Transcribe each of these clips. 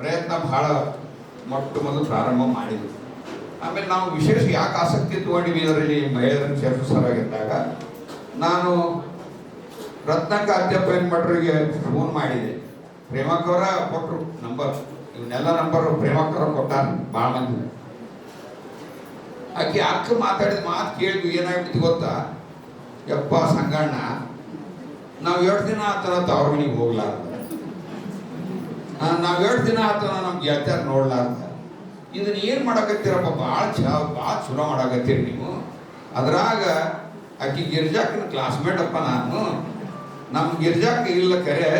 ಪ್ರಯತ್ನ ಬಹಳ ಮೊಟ್ಟ ಮೊದಲು ಪ್ರಾರಂಭ ಮಾಡಿದ್ವಿ. ಆಮೇಲೆ ನಾವು ವಿಶೇಷ ಯಾಕೆ ಆಸಕ್ತಿ ತಗೊಂಡಿವಿ ಅದರಲ್ಲಿ ಮಹಿಳೆಯರನ್ನು ಸೇರಿಸಲಾಗಿದ್ದಾಗ ನಾನು ರತ್ನಕಾದ್ಯಪ್ಪ ಭಟ್ರಿಗೆ ಫೋನ್ ಮಾಡಿದೆ. ಪ್ರೇಮಕ್ಕವರ ಕೊಟ್ಟರು, ನಂಬರ್. ಇವನ್ನೆಲ್ಲ ನಂಬರ್ ಪ್ರೇಮಕ್ಕವರ ಕೊಟ್ಟಾರ ಭಾಳ ಮಂದಿ. ಆಕೆ ಅಕ್ಕ ಮಾತಾಡಿದ ಮಾತು ಕೇಳಿದ್ವಿ ಏನಾಗ್ಬಿಟ್ಟು ಗೊತ್ತಾ? ಯಪ್ಪ ಸಂಗಣ್ಣ, ನಾವು ಎರಡು ದಿನ ಆ ಥರ ಮನೆಗೆ ಹೋಗ್ಲಾರ್ದ. ನಾವು ಎರಡು ದಿನ ಆತ ನಮ್ಮ ಗೆಳತ್ಯಾರ ನೋಡ್ಲಾರ್ದ. ಇದನ್ನ ಏನು ಮಾಡಕತ್ತೀರಪ್ಪ ಭಾಳ ಚ, ಭಾಳ ಚಲೋ ಮಾಡಕತ್ತೀರಿ ನೀವು. ಅದ್ರಾಗ ಆಕಿ ಗಿರ್ಜಾಕನ ಕ್ಲಾಸ್ಮೇಟ್ ಅಪ್ಪ ನಾನು. ನಮ್ಮ ಗಿರ್ಜಾಕ ಇಲ್ಲ ಕರೆ,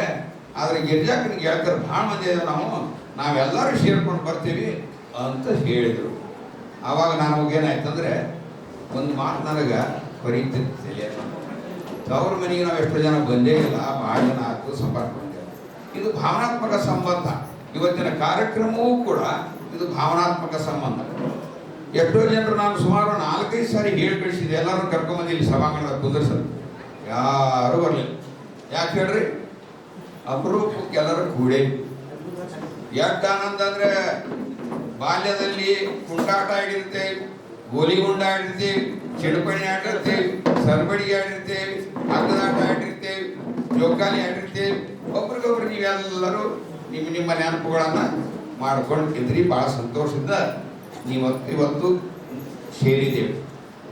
ಆದ್ರೆ ಗಿರ್ಜಾಕನ ಗೆಳತಿಯರು ಭಾಳ ಮಂದಿ ಇದ್ದೇವೆ ನಾವು. ನಾವೆಲ್ಲರೂ ಸೇರ್ಕೊಂಡು ಬರ್ತೀವಿ ಅಂತ ಹೇಳಿದರು. ಆವಾಗ ಏನಾಯ್ತಂದ್ರೆ, ಒಂದು ಮಾತು ನನಗೆ ಬರೀತಿತ್ತು. ತವ್ರ ಮನೆಗೆ ನಾವು ಎಷ್ಟೋ ಜನ ಬಂದೇ ಇಲ್ಲ, ಭಾಳ ಜನ ಆಯ್ತು ಸಂಪರ್ಕ. ಇದು ಭಾವನಾತ್ಮಕ ಸಂಬಂಧ. ಇವತ್ತಿನ ಕಾರ್ಯಕ್ರಮವೂ ಕೂಡ ಇದು ಭಾವನಾತ್ಮಕ ಸಂಬಂಧ. ಎಷ್ಟೋ ಜನರು ನಾನು ಸುಮಾರು ನಾಲ್ಕೈದು ಸಾರಿ ಹೇಳಿ ಎಲ್ಲರೂ ಕರ್ಕೊಂಬಂದು ಇಲ್ಲಿ ಸಭಾಂಗಣದ ಕುಂದರ್ಸಲು ಯಾರು ಬರಲಿಲ್ಲ. ಯಾಕೆ ಹೇಳ್ರಿ? ಅಪರೂಪಕ್ಕೆ ಎಲ್ಲರೂ ಕೂಡೇ. ಎಟ್ಟ ಆನಂದ ಅಂದ್ರೆ ಬಾಲ್ಯದಲ್ಲಿ ಕುಂಟಾಟ ಆಡಿರ್ತೇವೆ ಗೋಲಿ ಗುಂಡ ಆಡಿರ್ತೇವೆ ಚಿಡಪಣಿ ಆಡಿರ್ತೇವೆ ಸರ್ಬಡಿ ಆಡಿರ್ತೇವೆ ಹಗ್ಗದಾಟ ಆಡಿರ್ತೇವೆ ಜೋಕಾಲಿ ಆಗಿರ್ತೇವೆ ಒಬ್ರಿಗೊಬ್ರು ನೀವೆಲ್ಲರೂ ನಿಮ್ಮ ನಿಮ್ಮ ನೆನಪುಗಳನ್ನ ಮಾಡ್ಕೊಂಡು ಇದ್ರಿ ಭಾಳ ಸಂತೋಷದಿಂದ ನೀವತ್ತು ಇವತ್ತು ಸೇರಿದ್ದೇವೆ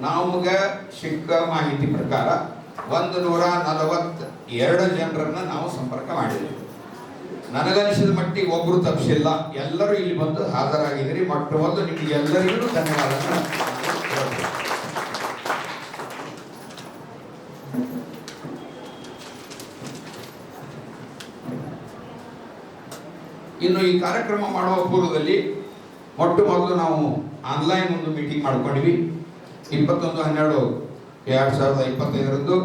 ನಮಗೆ ಸಿಕ್ಕ ಮಾಹಿತಿ ಪ್ರಕಾರ ಒಂದು ನೂರ ನಲವತ್ತ ಎರಡು ಜನರನ್ನ ನಾವು ಸಂಪರ್ಕ ಮಾಡಿದ್ದೇವೆ. ನನಗನಿಸಿದ ಮಟ್ಟಿಗೆ ಒಬ್ಬರು ತಪ್ಪಿಸಿಲ್ಲ ಎಲ್ಲರೂ ಇಲ್ಲಿ ಬಂದು ಹಾಜರಾಗಿದ್ದೀರಿ. ಮೊಟ್ಟ ಮೊದಲು ನಿಮಗೆ ಎಲ್ಲರಿಗೂ ಧನ್ಯವಾದ ಇನ್ನು ಈ ಕಾರ್ಯಕ್ರಮ ಮಾಡುವ ಪೂರ್ವದಲ್ಲಿ ಮೊಟ್ಟ ಮೊದಲು ನಾವು ಆನ್ಲೈನ್ ಒಂದು ಮೀಟಿಂಗ್ ಮಾಡ್ಕೊಂಡ್ವಿ. ಇಪ್ಪತ್ತೊಂದು, ಹನ್ನೆರಡು, ಎರಡು ಸಾವಿರದ ಇಪ್ಪತ್ತೈದರಂದು.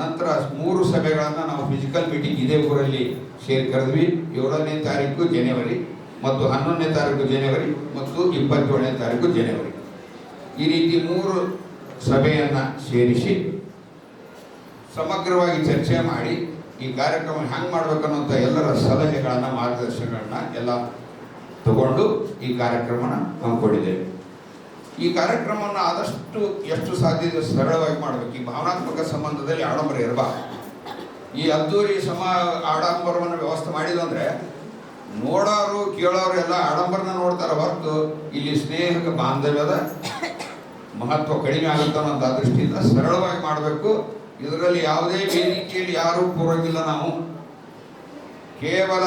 ನಂತರ ಮೂರು ಸಭೆಗಳನ್ನು ನಾವು ಫಿಸಿಕಲ್ ಮೀಟಿಂಗ್ ಇದೇ ಊರಲ್ಲಿ ಸೇರಿ ಕರೆದ್ವಿ. ಏಳನೇ ತಾರೀಕು ಜನವರಿ ಮತ್ತು ಹನ್ನೊಂದನೇ ತಾರೀಕು ಜನವರಿ ಮತ್ತು ಇಪ್ಪತ್ತೇಳನೇ ತಾರೀಕು ಜನವರಿ ಈ ರೀತಿ ಮೂರು ಸಭೆಯನ್ನು ಸೇರಿಸಿ ಸಮಗ್ರವಾಗಿ ಚರ್ಚೆ ಮಾಡಿ ಈ ಕಾರ್ಯಕ್ರಮ ಹೆಂಗೆ ಮಾಡ್ಬೇಕನ್ನೋಂಥ ಎಲ್ಲರ ಸಲಹೆಗಳನ್ನು, ಮಾರ್ಗದರ್ಶನಗಳನ್ನ ಎಲ್ಲ ತಗೊಂಡು ಈ ಕಾರ್ಯಕ್ರಮನ ಹಮ್ಮಿಕೊಂಡಿದ್ದೇವೆ ಈ ಕಾರ್ಯಕ್ರಮವನ್ನು ಆದಷ್ಟು ಎಷ್ಟು ಸಾಧ್ಯ ಸರಳವಾಗಿ ಮಾಡಬೇಕು. ಈ ಭಾವನಾತ್ಮಕ ಸಂಬಂಧದಲ್ಲಿ ಆಡಂಬರ ಇರಬಾರ್ದು ಈ ಅದ್ದೂರಿ ಸಮ ಆಡಂಬರವನ್ನು ವ್ಯವಸ್ಥೆ ಮಾಡಿದಂದ್ರೆ ನೋಡೋರು, ಕೇಳೋರು ಎಲ್ಲ ಆಡಂಬರನ ನೋಡ್ತಾರೆ ಹೊರತು ಇಲ್ಲಿ ಸ್ನೇಹಕ ಬಾಂಧವ್ಯದ ಮಹತ್ವ ಕಡಿಮೆ ಆಗುತ್ತೆ ಅನ್ನೋ ದೃಷ್ಟಿಯಿಂದ ಸರಳವಾಗಿ ಮಾಡಬೇಕು. ಇದರಲ್ಲಿ ಯಾವುದೇ ವೇದಿಕೆಯಲ್ಲಿ ಯಾರೂ ಕೂರೋಂಗಿಲ್ಲ ನಾವು. ಕೇವಲ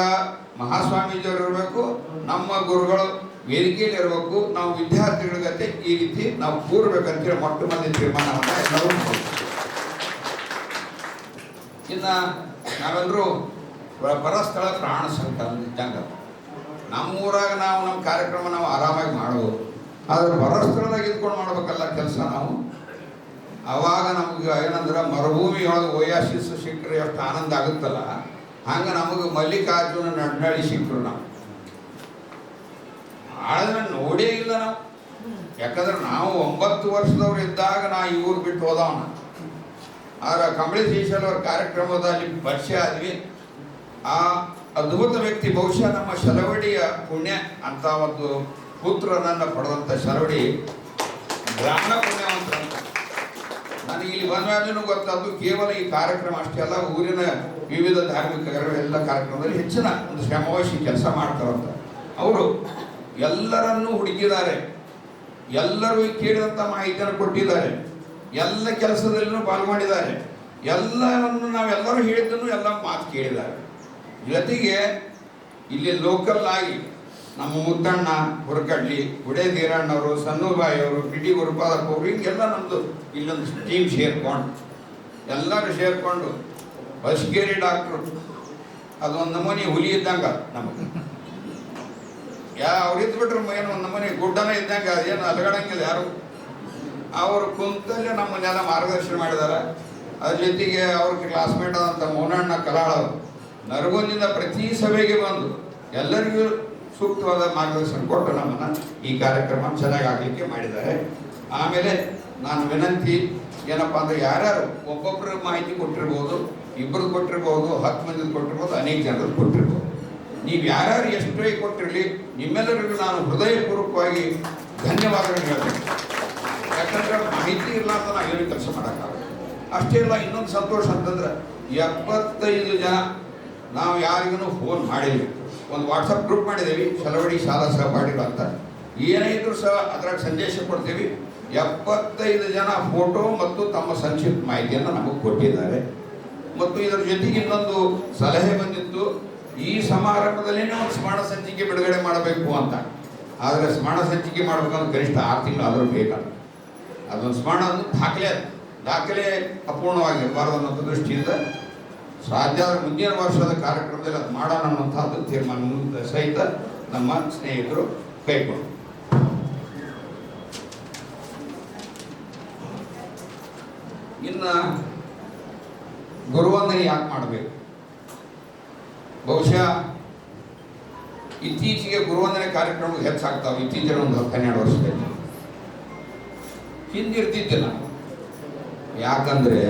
ಮಹಾಸ್ವಾಮೀಜಿಯವರು ಇರಬೇಕು, ನಮ್ಮ ಗುರುಗಳು ವೇದಿಕೆಯಲ್ಲಿ ಇರಬೇಕು, ನಾವು ವಿದ್ಯಾರ್ಥಿಗಳ ಜೊತೆ ಈ ರೀತಿ ನಾವು ಕೂರ್ಬೇಕಂತೇಳಿ ಮೊಟ್ಟ ಮೊದಲ ತೀರ್ಮಾನವನ್ನು ಎಲ್ಲರೂ ಇನ್ನು ನಾವೆಲ್ಲರೂ ಪರಸ್ಥಳ ಪ್ರಾಣ ಸಂಕಟ ಇದ್ದಂಗ. ನಮ್ಮೂರಾಗ ನಾವು ನಮ್ಮ ಕಾರ್ಯಕ್ರಮ ನಾವು ಆರಾಮಾಗಿ ಮಾಡ್ಬೋದು ಆದ್ರೆ ಪರಸ್ಥಳದಾಗ ಇದ್ಕೊಂಡು ಮಾಡ್ಬೇಕಲ್ಲ ಕೆಲಸ ನಾವು. ಅವಾಗ ನಮ್ಗೆ ಏನಂದ್ರೆ ಮರುಭೂಮಿಯೊಳಗೆ ಓಯಾಸಿಸ್ ಸಿಕ್ಕರೆ ಎಷ್ಟು ಆನಂದ ಆಗುತ್ತಲ್ಲ? ಹಂಗೆ ನಮಗೆ ಮಲ್ಲಿಕಾರ್ಜುನ ನಡ್ನಳ್ಳಿ ಸಿಕ್ಕರು ನಾವು. ಆದ್ರೆ ನೋಡೇ ಇಲ್ಲ ನಾವು. ಯಾಕಂದ್ರೆ ನಾವು ಒಂಬತ್ತು ವರ್ಷದವ್ರು ಇದ್ದಾಗ ನಾ ಇವ್ರು ಬಿಟ್ಟು ಹೋದವನ. ಆದ್ರೆ ಕಂಬಳಿ ಶೀಶಲ್ ಅವ್ರ ಕಾರ್ಯಕ್ರಮದಲ್ಲಿ ಪರಿಚಯ ಆದ್ವಿ. ಆ ಅದ್ಭುತ ವ್ಯಕ್ತಿ, ಬಹುಶಃ ನಮ್ಮ ಶಲವಡಿಯ ಪುಣ್ಯ ಅಂತ ಒಂದು ಪುತ್ರನನ್ನ ಪಡೆದಂತ ಶಲವಡಿ ಗ್ರಾಮ ಪುಣ್ಯ ನನಗೆ ಇಲ್ಲಿ ಬಂದಾಗಲೂ ಗೊತ್ತಾದ್ದು ಕೇವಲ ಈ ಕಾರ್ಯಕ್ರಮ ಅಷ್ಟೇ ಅಲ್ಲ, ಊರಿನ ವಿವಿಧ ಧಾರ್ಮಿಕ ಎಲ್ಲ ಕಾರ್ಯಕ್ರಮದಲ್ಲಿ ಹೆಚ್ಚಿನ ಒಂದು ಶ್ರಮವಹಿಸಿ ಕೆಲಸ ಮಾಡ್ತಾರಂತ ಅವರು ಎಲ್ಲರನ್ನೂ ಹುಡುಕಿದ್ದಾರೆ. ಎಲ್ಲರೂ ಕೇಳಿದಂಥ ಮಾಹಿತಿಯನ್ನು ಕೊಟ್ಟಿದ್ದಾರೆ. ಎಲ್ಲ ಕೆಲಸದಲ್ಲೂ ಪಾಲ್ಗೊಂಡಿದ್ದಾರೆ ಎಲ್ಲವನ್ನು ನಾವೆಲ್ಲರೂ ಹೇಳಿದ್ದನ್ನು ಎಲ್ಲ ಮಾತು ಕೇಳಿದ್ದಾರೆ. ಜೊತೆಗೆ ಇಲ್ಲಿ ಲೋಕಲ್ ಆಗಿ ನಮ್ಮ ಮುದ್ದಣ್ಣ ಹುರಕಡ್ಲಿ ಗುಡೆ ಧೀರಣ್ಣವರು ಅವರು ಪಿಟಿ ಗುರುಪಾದ ಅವರು, ಹಿಂಗೆಲ್ಲ ನಮ್ಮದು ಇಲ್ಲೊಂದು ಟೀಮ್ ಸೇರ್ಕೊಂಡು, ಎಲ್ಲರೂ ಸೇರಿಕೊಂಡು ಬಸ್ಗೇರಿ ಡಾಕ್ಟ್ರು ಅದೊಂದು ನಮೂನಿ ಹುಲಿ ಇದ್ದಂಗ ನಮಗೆ. ಯಾ, ಅವ್ರು ಇದ್ಬಿಟ್ರೆ ಏನು, ಒಂದು ನಮೂನಿ ಗುಡ್ಡನ ಇದ್ದಂಗ, ಅದೇನು ಅಲಗಡಂಗಿಲ್ಲ ಯಾರು. ಅವರು ಕುಂತಲ್ಲೇ ನಮ್ಮನ್ನೆಲ್ಲ ಮಾರ್ಗದರ್ಶನ ಮಾಡಿದ್ದಾರೆ ಅದ್ರ ಜೊತೆಗೆ ಅವ್ರ ಕ್ಲಾಸ್ಮೇಟ್ ಆದಂಥ ಮೌನಣ್ಣ ಕಲಾಳ ನರಗುಂದಿಂದ ಪ್ರತಿ ಸಭೆಗೆ ಬಂದು ಎಲ್ಲರಿಗೂ ಸೂಕ್ತವಾದ ಮಾರ್ಗದರ್ಶನ ಕೊಟ್ಟು ನಮ್ಮನ್ನು ಈ ಕಾರ್ಯಕ್ರಮ ಚೆನ್ನಾಗಿ ಆಗಲಿಕ್ಕೆ ಮಾಡಿದ್ದಾರೆ. ಆಮೇಲೆ ನಾನು ವಿನಂತಿ, ಏನಪ್ಪ ಅಂದರೆ ಯಾರ್ಯಾರು ಒಬ್ಬೊಬ್ಬರು ಮಾಹಿತಿ ಕೊಟ್ಟಿರ್ಬೋದು ಇಬ್ಬರು ಕೊಟ್ಟಿರ್ಬೋದು, ಹತ್ತು ಮಂದಿ ಕೊಟ್ಟಿರ್ಬೋದು, ಅನೇಕ ಜನರು ಕೊಟ್ಟಿರ್ಬೋದು. ನೀವು ಯಾರ್ಯಾರು ಎಷ್ಟೇ ಕೊಟ್ಟಿರಲಿ, ನಿಮ್ಮೆಲ್ಲರಿಗೂ ನಾನು ಹೃದಯಪೂರ್ವಕವಾಗಿ ಧನ್ಯವಾದಗಳು ಹೇಳ್ತೇನೆ. ಯಾಕಂದ್ರೆ ಮಾಹಿತಿ ಇಲ್ಲ ಅಂತ ನಾವು ಏನು ಕೆಲಸ ಮಾಡೋಕ್ಕಾಗಲ್ಲ. ಅಷ್ಟೇ ಇಲ್ಲ ಇನ್ನೊಂದು ಸಂತೋಷ ಅಂತಂದ್ರೆ ಎಪ್ಪತ್ತೈದು ಜನ ನಾವು ಯಾರಿಗೂ ಫೋನ್ ಮಾಡಿದ್ವಿ ಒಂದು ವಾಟ್ಸಪ್ ಗ್ರೂಪ್ ಮಾಡಿದ್ದೀವಿ ಚಲವಡಿ ಶಾಲಾ ಸಹಪಾಠಿಗಳು ಅಂತ. ಏನೇ ಇದ್ರು ಸಹ ಅದ್ರಾಗ ಸಂದೇಶ ಕೊಡ್ತೀವಿ. ಎಪ್ಪತ್ತೈದು ಜನ ಫೋಟೋ ಮತ್ತು ತಮ್ಮ ಸಂಕ್ಷಿಪ್ತ ಮಾಹಿತಿಯನ್ನು ನಮಗೆ ಕೊಟ್ಟಿದ್ದಾರೆ. ಮತ್ತು ಇದರ ಜೊತೆಗೆ ಇನ್ನೊಂದು ಸಲಹೆ ಬಂದಿತ್ತು, ಈ ಸಮಾರಂಭದಲ್ಲೇ ಒಂದು ಸ್ಮರಣ ಸಂಚಿಕೆ ಬಿಡುಗಡೆ ಮಾಡಬೇಕು ಅಂತ. ಆದರೆ ಸ್ಮರಣ ಸಂಚಿಕೆ ಮಾಡಬೇಕಂದ್ರೆ ಕನಿಷ್ಠ ಆರು ತಿಂಗಳು ಆದರೂ ಬೇಕಲ್ಲ ಅದೊಂದು ಸ್ಮರಣ ಅದು ದಾಖಲೆ. ದಾಖಲೆ ಅಪೂರ್ಣವಾಗಿರಬಾರ್ದು ಅನ್ನೋ ದೃಷ್ಟಿಯಿಂದ ಸಾಧ್ಯ ಮುಂದಿನ ವರ್ಷದ ಕಾರ್ಯಕ್ರಮದಲ್ಲಿ ಅದು ಮಾಡೋಣ ಅನ್ನುವಂಥದ್ದು ತೀರ್ಮಾನ ಸಹಿತ ನಮ್ಮ ಸ್ನೇಹಿತರು ಕೈಗೊಂಡು. ಇನ್ನು ಗುರುವಂದನೆ ಯಾಕೆ ಮಾಡಬೇಕು? ಬಹುಶಃ ಇತ್ತೀಚೆಗೆ ಗುರುವಂದನೆ ಕಾರ್ಯಕ್ರಮಗಳು ಹೆಚ್ಚಾಗ್ತಾವೆ, ಇತ್ತೀಚಿನ ಒಂದು ಹತ್ತು ಹನ್ನೆರಡು ವರ್ಷದಲ್ಲಿ. ಹಿಂದಿರ್ತಿದ್ದಿಲ್ಲ. ಯಾಕಂದ್ರೆ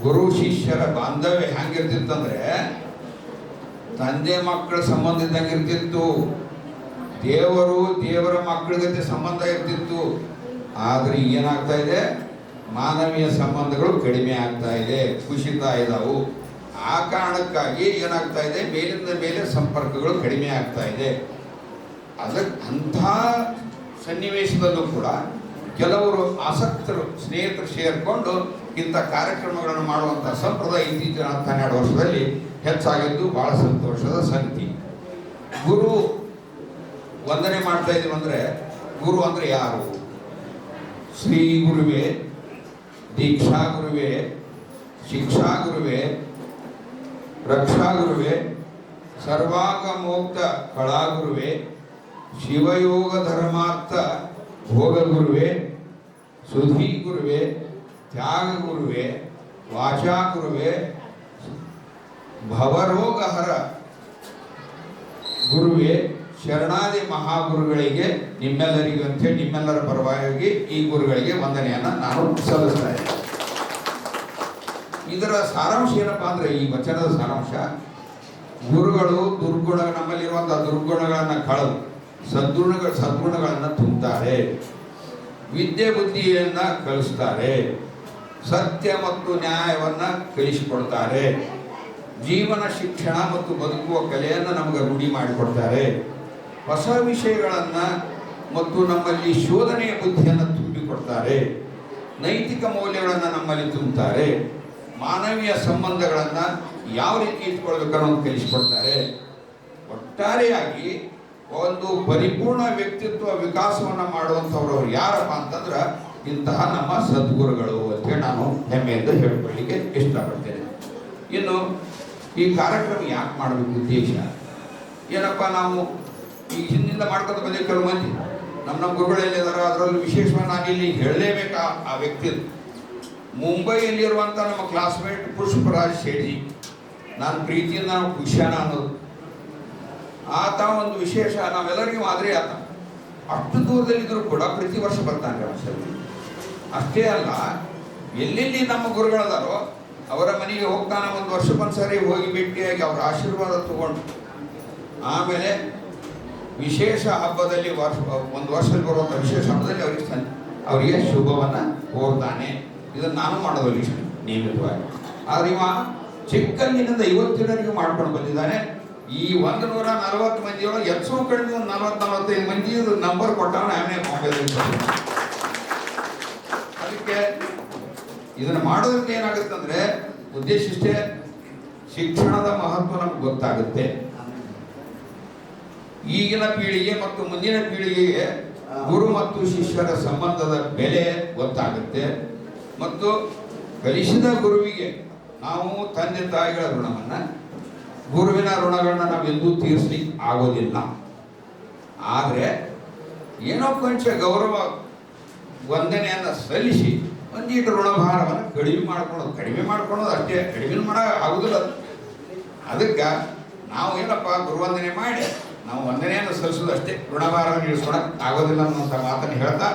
ಗುರು, ಶಿಷ್ಯರ ಬಾಂಧವ್ಯ ಹೆಂಗಿರ್ತಿತ್ತಂದ್ರೆ ತಂದೆ ಮಕ್ಕಳ ಸಂಬಂಧ ಇದ್ದಂಗೆ ಇರ್ತಿತ್ತು. ದೇವರು ದೇವರ ಮಕ್ಕಳ ಜೊತೆ ಸಂಬಂಧ ಇರ್ತಿತ್ತು. ಆದ್ರೆ ಏನಾಗ್ತಾ ಇದೆ? ಮಾನವೀಯ ಸಂಬಂಧಗಳು ಕಡಿಮೆ ಆಗ್ತಾ ಇದೆ, ಕುಸಿತಾ ಇದಾವು. ಆ ಕಾರಣಕ್ಕಾಗಿ ಏನಾಗ್ತಾ ಇದೆ? ಮೇಲಿಂದ ಮೇಲೆ ಸಂಪರ್ಕಗಳು ಕಡಿಮೆ ಆಗ್ತಾ ಇದೆ. ಅದಕ್ಕೆ ಅಂಥ ಸನ್ನಿವೇಶದಲ್ಲೂ ಕೂಡ ಕೆಲವರು ಆಸಕ್ತರು, ಸ್ನೇಹಿತರು ಸೇರಿಕೊಂಡು ಇಂಥ ಕಾರ್ಯಕ್ರಮಗಳನ್ನು ಮಾಡುವಂಥ ಸಂಪ್ರದಾಯ ಇತ್ತೀಚಿನ ಹನ್ನೆರಡು ವರ್ಷದಲ್ಲಿ ಹೆಚ್ಚಾಗಿದ್ದು ಬಹಳ ಸಂತೋಷದ ಸಂಗತಿ. ಗುರು ವಂದನೆ ಮಾಡ್ತಾ ಇದ್ದೀವಿ ಅಂದರೆ ಗುರು ಅಂದರೆ ಯಾರು? ಶ್ರೀ ಗುರುವೇ, ದೀಕ್ಷಾ ಗುರುವೇ, ಶಿಕ್ಷಾ ಗುರುವೇ, ರಕ್ಷಾ ಗುರುವೇ, ಸರ್ವಾಗಮೋಕ್ತ ಕಳಾಗುರುವೆ ಶಿವಯೋಗ ಧರ್ಮಾರ್ಥ ಭೋಗ ಗುರುವೆ, ಸುಧೀ ಗುರುವೆ ತ್ಯಾಗ ಗುರುವೆ ವಾಚಾ ಗುರುವೆ ಭವರೋಗಹರ ಗುರುವೆ, ಶರಣಾದಿ ಮಹಾಗುರುಗಳಿಗೆ, ನಿಮ್ಮೆಲ್ಲರಿಗೂ ಅಂತೇಳಿ ನಿಮ್ಮೆಲ್ಲರ ಪರವಾಗಿ ಈ ಗುರುಗಳಿಗೆ ವಂದನೆಯನ್ನು ನಾನು ಸಲ್ಲಿಸ್ತಾ ಇದ್ದೇನೆ. ಇದರ ಸಾರಾಂಶ ಏನಪ್ಪಾ ಅಂದರೆ ಈ ವಚನದ ಸಾರಾಂಶ, ಗುರುಗಳು ದುರ್ಗುಣ ನಮ್ಮಲ್ಲಿರುವಂಥ ದುರ್ಗುಣಗಳನ್ನು ಕಳೆದು ಸದ್ಗುಣಗಳ, ಸದ್ಗುಣಗಳನ್ನು ತುಂಬುತ್ತಾರೆ ವಿದ್ಯೆ ಬುದ್ಧಿಯನ್ನು ಕಲಿಸ್ತಾರೆ. ಸತ್ಯ ಮತ್ತು ನ್ಯಾಯವನ್ನು ಕಲಿಸಿಕೊಡ್ತಾರೆ. ಜೀವನ ಶಿಕ್ಷಣ ಮತ್ತು ಬದುಕುವ ಕಲೆಯನ್ನು ನಮಗೆ ರೂಢಿ ಮಾಡಿಕೊಡ್ತಾರೆ. ಹೊಸ ವಿಷಯಗಳನ್ನು ಮತ್ತು ನಮ್ಮಲ್ಲಿ ಶೋಧನೆಯ ಬುದ್ಧಿಯನ್ನು ತುಂಬಿಕೊಡ್ತಾರೆ. ನೈತಿಕ ಮೌಲ್ಯಗಳನ್ನು ನಮ್ಮಲ್ಲಿ ತುಂಬುತ್ತಾರೆ. ಮಾನವೀಯ ಸಂಬಂಧಗಳನ್ನು ಯಾವ ರೀತಿ ಇಟ್ಕೊಳ್ಬೇಕು ಅನ್ನೋದು ಕಲಿಸಿಕೊಡ್ತಾರೆ. ಒಟ್ಟಾರೆಯಾಗಿ ಒಂದು ಪರಿಪೂರ್ಣ ವ್ಯಕ್ತಿತ್ವ ವಿಕಾಸವನ್ನು ಮಾಡುವಂಥವ್ರು ಯಾರಪ್ಪ ಅಂತಂದ್ರ ಇಂತಹ ನಮ್ಮ ಸದ್ಗುರುಗಳು ಅಂತೇಳಿ ನಾನು ಹೆಮ್ಮೆಯಿಂದ ಹೇಳ್ಕೊಳ್ಳಿಕ್ಕೆ ಇಷ್ಟಪಡ್ತೇನೆ. ಇನ್ನು ಈ ಕಾರ್ಯಕ್ರಮ ಯಾಕೆ ಮಾಡಬೇಕು ಉದ್ದೇಶ? ಏನಪ್ಪ ನಾವು ಈ ಹಿಂದಿಂದ ಮಾಡ್ಕೊಂಡು ಬಂದಿದ್ದ ಕೆಲವು ಮಂದಿ. ನಮ್ಮ ನಮ್ಮ ಗುರುಗಳೆಲ್ಲಿದಾರ ಅದರಲ್ಲಿ ವಿಶೇಷವಾಗಿ ನಾನು ಇಲ್ಲಿ ಹೇಳಲೇಬೇಕಾ ಆ ವ್ಯಕ್ತಿ ಮುಂಬೈಯಲ್ಲಿರುವಂಥ ನಮ್ಮ ಕ್ಲಾಸ್ಮೇಟ್ ಪುಷ್ಪರಾಜ್ ಶೆಟ್ಟಿ. ನಾನು ಪ್ರೀತಿಯಿಂದ ನಾವು ಖುಷಿಯಾನ ಅನ್ನೋದು. ಆತ ಒಂದು ವಿಶೇಷ, ನಾವೆಲ್ಲರಿಗೂ ಮಾದರಿ ಆತ. ಅಷ್ಟು ದೂರದಲ್ಲಿದ್ದರೂ ಕೂಡ ಪ್ರತಿ ವರ್ಷ ಬರ್ತಾನೆ ವರ್ಷದಲ್ಲಿ ಅಷ್ಟೇ ಅಲ್ಲ, ಎಲ್ಲೆಲ್ಲಿ ನಮ್ಮ ಗುರುಗಳದಾರೋ ಅವರ ಮನೆಗೆ ಹೋಗ್ತಾನೆ ಒಂದು ವರ್ಷಕ್ಕೊಂದ್ಸರಿ ಹೋಗಿ ಭೇಟಿಯಾಗಿ ಅವರ ಆಶೀರ್ವಾದ ತಗೊಂಡು. ಆಮೇಲೆ ವಿಶೇಷ ಹಬ್ಬದಲ್ಲಿ ವರ್ಷ, ಒಂದು ವರ್ಷದಲ್ಲಿ ಬರುವಂಥ ವಿಶೇಷ ಹಬ್ಬದಲ್ಲಿ ಅವರಿಗೆ ಸನ್, ಅವರಿಗೆ ಶುಭವನ್ನು ಕೋರ್ತಾನೆ ಇದನ್ನು ನಾನು ಮಾಡೋದಿಲ್ಲ ಇಷ್ಟು, ನಿಯಮಿತವಾಗಿ. ಆದ್ರೆ ಇವ ಚಿಕ್ಕಂದಿನಿಂದ ಇವತ್ತಿನವರೆಗೂ ಮಾಡ್ಕೊಂಡು ಬಂದಿದ್ದಾನೆ. ಈ ಒಂದು ನೂರ ನಲವತ್ತು ಮಂದಿಯೊಳಗೆ ಹೆಚ್ಚು ಕಡಿಮೆ ಒಂದು ನಲವತ್ತು ನಲವತ್ತೈದು ಮಂದಿ ನಂಬರ್ ಕೊಟ್ಟವನ ಆಮೇಲೆ ಮೊಬೈಲ್ ಅದಕ್ಕೆ ಇದನ್ನ ಮಾಡೋದ್ರಿಂದ ಏನಾಗುತ್ತೆ ಅಂದ್ರೆ ಉದ್ದೇಶ ಇಷ್ಟೇ, ಶಿಕ್ಷಣದ ಮಹತ್ವ ನಮ್ಗೆ ಗೊತ್ತಾಗುತ್ತೆ. ಈಗಿನ ಪೀಳಿಗೆ ಮತ್ತು ಮುಂದಿನ ಪೀಳಿಗೆಗೆ ಗುರು ಮತ್ತು ಶಿಷ್ಯರ ಸಂಬಂಧದ ಬೆಲೆ ಗೊತ್ತಾಗುತ್ತೆ. ಮತ್ತು ಕಲಿಸಿದ ಗುರುವಿಗೆ ನಾವು ತಂದೆ ತಾಯಿಗಳ ಋಣವನ್ನ, ಗುರುವಿನ ಋಣಗಳನ್ನ ನಾವು ನಾವೆಂದೂ ತೀರಿಸ್ಲಿಕ್ಕೆ ಆಗೋದಿಲ್ಲ. ಆದರೆ ಏನೋ ಕೊಂಚ ಗೌರವ ವಂದನೆಯನ್ನ ಸಲ್ಲಿಸಿ ಒಂದೀಟು ಋಣಭಾರವನ್ನು ಕಡಿಮೆ ಮಾಡ್ಕೊಳ್ಳೋದು ಕಡಿಮೆ ಮಾಡ್ಕೊಳ್ಳೋದು ಅಷ್ಟೇ, ಕಡಿಮೆ ಮಾಡೋ ಆಗುದಿಲ್ಲ ಅದು. ಅದಕ್ಕೆ ನಾವು ಏನಪ್ಪ ಗುರುವಂದನೆ ಮಾಡಿ, ನಾವು ವಂದನೆಯನ್ನು ಸಲ್ಲಿಸೋದು ಅಷ್ಟೇ. ಋಣಭಾರವನ್ನು ಇಳಿಸ್ಕೊಳಕ್ಕೆ ಆಗೋದಿಲ್ಲ ಅನ್ನುವಂಥ ಮಾತನ್ನು ಹೇಳ್ತಾ,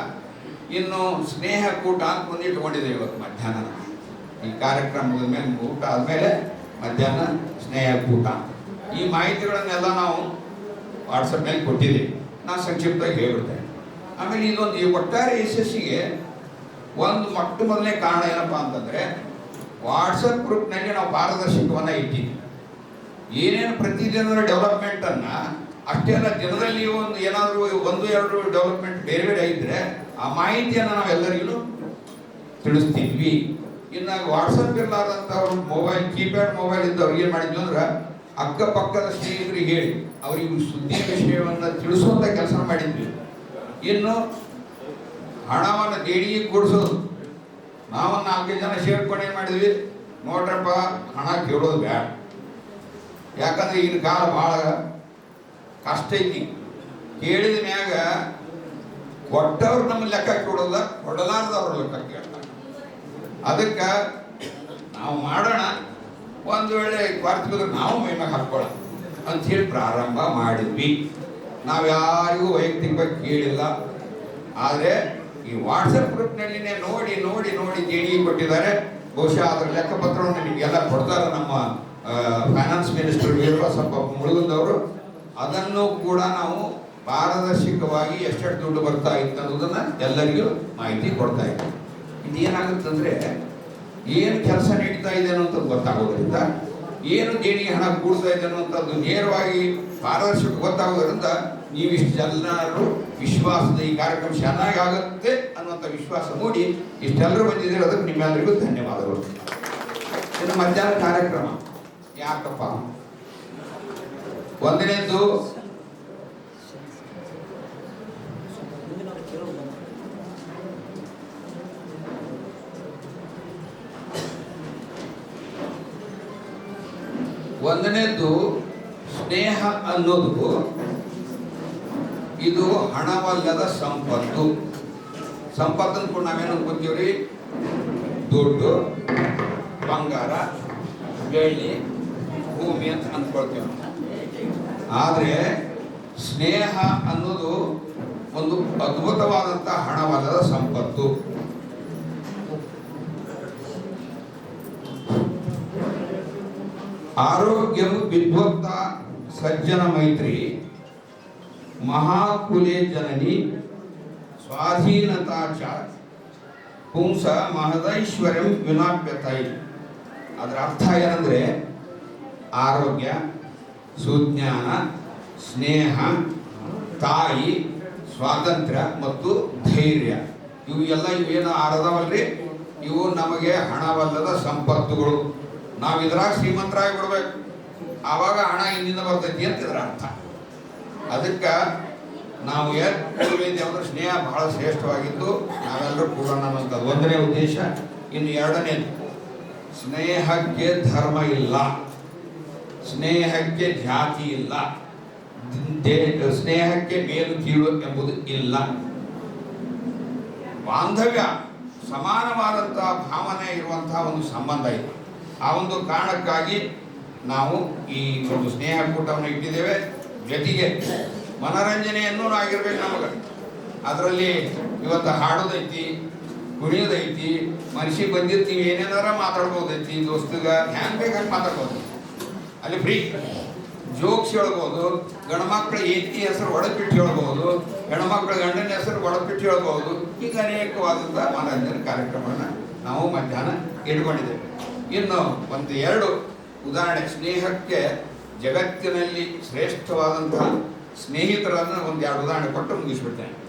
ಇನ್ನು ಸ್ನೇಹ ಕೂಟ ಅಂತ ಒಂದು ಇಟ್ಕೊಂಡಿದ್ದೇವೆ ಇವತ್ತು ಮಧ್ಯಾಹ್ನ. ಈ ಕಾರ್ಯಕ್ರಮದ ಮೇಲೆ, ಊಟ ಆದಮೇಲೆ ಮಧ್ಯಾಹ್ನ ಸ್ನೇಹ ಕೂಟ. ಈ ಮಾಹಿತಿಗಳನ್ನೆಲ್ಲ ನಾವು ವಾಟ್ಸಪ್ನಲ್ಲಿ ಕೊಟ್ಟಿದ್ದೀವಿ. ನಾನು ಸಂಕ್ಷಿಪ್ತವಾಗಿ ಹೇಳ್ಬಿಡ್ತೇನೆ. ಆಮೇಲೆ ಇದೊಂದು ಈ ಒಟ್ಟಾರೆ ಯಶಸ್ಸಿಗೆ ಒಂದು ಮೊಟ್ಟ ಮೊದಲನೇ ಕಾರಣ ಏನಪ್ಪ ಅಂತಂದರೆ ವಾಟ್ಸಪ್ ಗ್ರೂಪ್ನಲ್ಲಿ ನಾವು ಪಾರದರ್ಶಕವನ್ನು ಇಟ್ಟಿದ್ದೀವಿ ಏನೇನು ಪ್ರತಿದಿನದ ಡೆವಲಪ್ಮೆಂಟನ್ನು ಅಷ್ಟೆಲ್ಲ ದಿನದಲ್ಲಿ ಒಂದು ಏನಾದರೂ ಒಂದು, ಎರಡು ಡೆವಲಪ್ಮೆಂಟ್ ಬೇರೆ ಬೇರೆ ಇದ್ರೆ ಆ ಮಾಹಿತಿಯನ್ನು ನಾವೆಲ್ಲರಿಗೂ ತಿಳಿಸ್ತಿದ್ವಿ. ಇನ್ನು ವಾಟ್ಸಪ್ ಇರಲಾರ್ದಂಥವ್ರು ಮೊಬೈಲ್ ಕೀಪ್ಯಾಡ್ ಮೊಬೈಲ್ ಇದ್ದವ್ರು ಏನು ಮಾಡಿದ್ವಿ ಅಂದ್ರೆ, ಅಕ್ಕಪಕ್ಕದ ಸ್ನೇಹಿತರಿಗೆ ಹೇಳಿ, ಅವರಿಗೆ ಸುದ್ದಿ ವಿಷಯವನ್ನು ತಿಳಿಸುವಂಥ ಕೆಲಸ ಮಾಡಿದ್ವಿ. ಇನ್ನು ಹಣವನ್ನು ದೇಣಿಗೆ ಕೊಡಿಸೋದು. ನಾವು ನಾಲ್ಕೈದು ಜನ ಸೇರ್ಕೊಂಡು ಏನು ಮಾಡಿದ್ವಿ. ನೋಡ್ರಪ್ಪ, ಹಣ ಕೇಳೋದು ಬೇಡ ಯಾಕಂದ್ರೆ ಈಗಿನ ಕಾಲ ಭಾಳ ಕಷ್ಟ ಐತಿ. ಕೇಳಿದ ಮ್ಯಾಗ ಕೊಟ್ಟವ್ರು ನಮ್ಮ ಲೆಕ್ಕ ಕೇಳೋದ ಕೊಡಲಾರ್ದವ್ರ ಲೆಕ್ಕ ಕೇಳ್ತಾರೆ. ಅದಕ್ಕೆ ನಾವು ಮಾಡೋಣ. ಒಂದು ವೇಳೆ ಬರ್ತಿದ್ರೆ ನಾವು ಮೈಮ್ಯಾಗ ಅಂತ ಹೇಳಿ ಪ್ರಾರಂಭ ಮಾಡಿದ್ವಿ. ನಾವು ಯಾರಿಗೂ ವೈಯಕ್ತಿಕವಾಗಿ ಕೇಳಿಲ್ಲ. ಆದರೆ ಈ ವಾಟ್ಸಪ್ ಗ್ರೂಪ್ನಲ್ಲಿನೇ ನೋಡಿ ನೋಡಿ ನೋಡಿ ದೇಣಿಗೆ ಕೊಟ್ಟಿದ್ದಾರೆ. ಬಹುಶಃ ಅದರ ಲೆಕ್ಕಪತ್ರವನ್ನು ನಿಮಗೆಲ್ಲ ಕೊಡ್ತಾರೆ ನಮ್ಮ ಫೈನಾನ್ಸ್ ಮಿನಿಸ್ಟರ್ ವೀರಬಸಪ್ಪ ಮುಳುಗುಂದವರು. ಅದನ್ನು ಕೂಡ ನಾವು ಪಾರದರ್ಶಕವಾಗಿ ಎಷ್ಟೆಷ್ಟು ದುಡ್ಡು ಬರ್ತಾ ಇತ್ತು ಅನ್ನೋದನ್ನ ಎಲ್ಲರಿಗೂ ಮಾಹಿತಿ ಕೊಡ್ತಾ ಇದ್ದೀವಿ ಇದೇನಾಗುತ್ತಂದ್ರೆ ಏನು ಕೆಲಸ ನೀಡ್ತಾ ಇದೆ ಅನ್ನೋಂಥದ್ದು ಗೊತ್ತಾಗೋದ್ರಿಂದ ಏನು ದೇಣಿಗೆ ಹಣ ಕೂಡ್ತಾ ಇದೆ ಅನ್ನುವಂಥದ್ದು ನೇರವಾಗಿ ಪಾರದರ್ಶಕ ಗೊತ್ತಾಗೋದ್ರಿಂದ ನೀವು ಇಷ್ಟು ಜನರು ವಿಶ್ವಾಸದ ಈ ಕಾರ್ಯಕ್ರಮ ಚೆನ್ನಾಗಿ ಆಗುತ್ತೆ ಅನ್ನುವಂಥ ವಿಶ್ವಾಸ ಮೂಡಿ ಇಷ್ಟೆಲ್ಲರೂ ಬಂದಿದ್ದೀರಿ, ಅದಕ್ಕೆ ನಿಮ್ಮೆಲ್ಲರಿಗೂ ಧನ್ಯವಾದಗಳು. ಇನ್ನು ಮಧ್ಯಾಹ್ನ ಕಾರ್ಯಕ್ರಮ. ಯಾಕಪ್ಪ? ಒಂದನೇದ್ದು ಒಂದನೇದ್ದು ಸ್ನೇಹ ಅನ್ನೋದು ಇದು ಹಣವಲ್ಲದ ಸಂಪತ್ತು. ಸಂಪತ್ತು ಅನ್ಕೊಂಡು ನಾವೇನು ಅನ್ಕೋತೀವ್ರಿ ದುಡ್ಡು, ಬಂಗಾರ, ಬೆಳ್ಳಿ, ಭೂಮಿ ಅಂತ ಅಂದ್ಕೊಳ್ತೀವಿ ಆದರೆ ಸ್ನೇಹ ಅನ್ನೋದು ಒಂದು ಅದ್ಭುತವಾದಂಥ ಹಣವಲ್ಲದ ಸಂಪತ್ತು. ಆರೋಗ್ಯಂ ವಿದ್ವತ್ತ ಸಜ್ಜನ ಮೈತ್ರಿ, ಮಹಾಕುಲೆ ಜನನಿ, ಸ್ವಾಧೀನತಾ ಚ ಪುಂಸ ಮಹದೈಶ್ವರ್ಯಂ ವಿನಾಪ್ಯತೈ. ಅದರ ಅರ್ಥ ಏನಂದ್ರೆ ಆರೋಗ್ಯ, ಸುಜ್ಞಾನ, ಸ್ನೇಹ, ತಾಯಿ, ಸ್ವಾತಂತ್ರ್ಯ ಮತ್ತು ಧೈರ್ಯ. ಇವು ಎಲ್ಲ ಇವೇನು ಆರದವಲ್ರಿ? ಇವು ನಮಗೆ ಹಣವಲ್ಲದ ಸಂಪತ್ತುಗಳು. ನಾವು ಇದ್ರಾಗ ಶ್ರೀಮಂತರಾಗಿ ಬಿಡ್ಬೇಕು. ಆವಾಗ ಹಣ ಇಂದಿನ ಬರ್ತೈತಿ ಅಂತ ಇದ್ರ ಅರ್ಥ. ಅದಕ್ಕೆ ನಾವು ಕೂಡಬೇಕು ಅಂದ್ರೆ ಸ್ನೇಹ ಬಹಳ ಶ್ರೇಷ್ಠವಾಗಿದ್ದು ನಾವೆಲ್ಲರೂ ಕೂಡ ಅಂತ ಒಂದನೇ ಉದ್ದೇಶ. ಇನ್ನು ಎರಡನೇದು, ಸ್ನೇಹಕ್ಕೆ ಧರ್ಮ ಇಲ್ಲ. ಸ್ನೇಹಕ್ಕೆ ಜಾತಿ ಇಲ್ಲ. ಸ್ನೇಹಕ್ಕೆ ಮೇಲು ಕೀಳು ಎಂಬುದು ಇಲ್ಲ. ಬಾಂಧವ್ಯ, ಸಮಾನವಾದಂತಹ ಭಾವನೆ ಇರುವಂತಹ ಒಂದು ಸಂಬಂಧ ಇದೆ. ಆ ಒಂದು ಕಾರಣಕ್ಕಾಗಿ ನಾವು ಈ ಒಂದು ಸ್ನೇಹ ಕೂಟವನ್ನು ಇಟ್ಟಿದ್ದೇವೆ. ಜೊತೆಗೆ ಮನೋರಂಜನೆಯನ್ನು ಆಗಿರ್ಬೇಕು ನಮಗೆ. ಅದರಲ್ಲಿ ಇವತ್ತು ಹಾಡೋದೈತಿ, ಕುಣಿಯೋದೈತಿ ಮನುಷ್ಯ ಬಂದಿರ್ತೀವಿ ಏನೇನಾರ ಮಾತಾಡ್ಬೋದೈತಿ, ದೋಸ್ತಗ ಹ್ಯಾಂಗ್ ಬೇಕಾಗಿ ಮಾತಾಡ್ಬೋದು. ಅಲ್ಲಿ ಫ್ರೀ. ಜೋಕ್ಸ್ ಹೇಳ್ಬೋದು ಗಂಡ್ಮಕ್ಳ ಏತಿ ಹೆಸರು ಒಡಪಿಟ್ಟು ಹೇಳ್ಬೋದು ಹೆಣ್ಮಕ್ಳ ಗಂಡನ ಹೆಸರು ಒಡಪಿಟ್ಟು ಹೇಳ್ಬೋದು ಈಗ ಅನೇಕವಾದಂಥ ಮನೋರಂಜನೆ ಕಾರ್ಯಕ್ರಮವನ್ನು ನಾವು ಮಧ್ಯಾಹ್ನ ಇಟ್ಕೊಂಡಿದ್ದೇವೆ. ಇನ್ನು ಒಂದು ಎರಡು ಉದಾಹರಣೆ. ಸ್ನೇಹಕ್ಕೆ ಜಗತ್ತಿನಲ್ಲಿ ಶ್ರೇಷ್ಠವಾದಂತಹ ಸ್ನೇಹಿತರನ್ನು ಒಂದು ಎರಡು ಉದಾಹರಣೆ ಕೊಟ್ಟು ಮುಗಿಸ್ಬಿಡ್ತೇನೆ.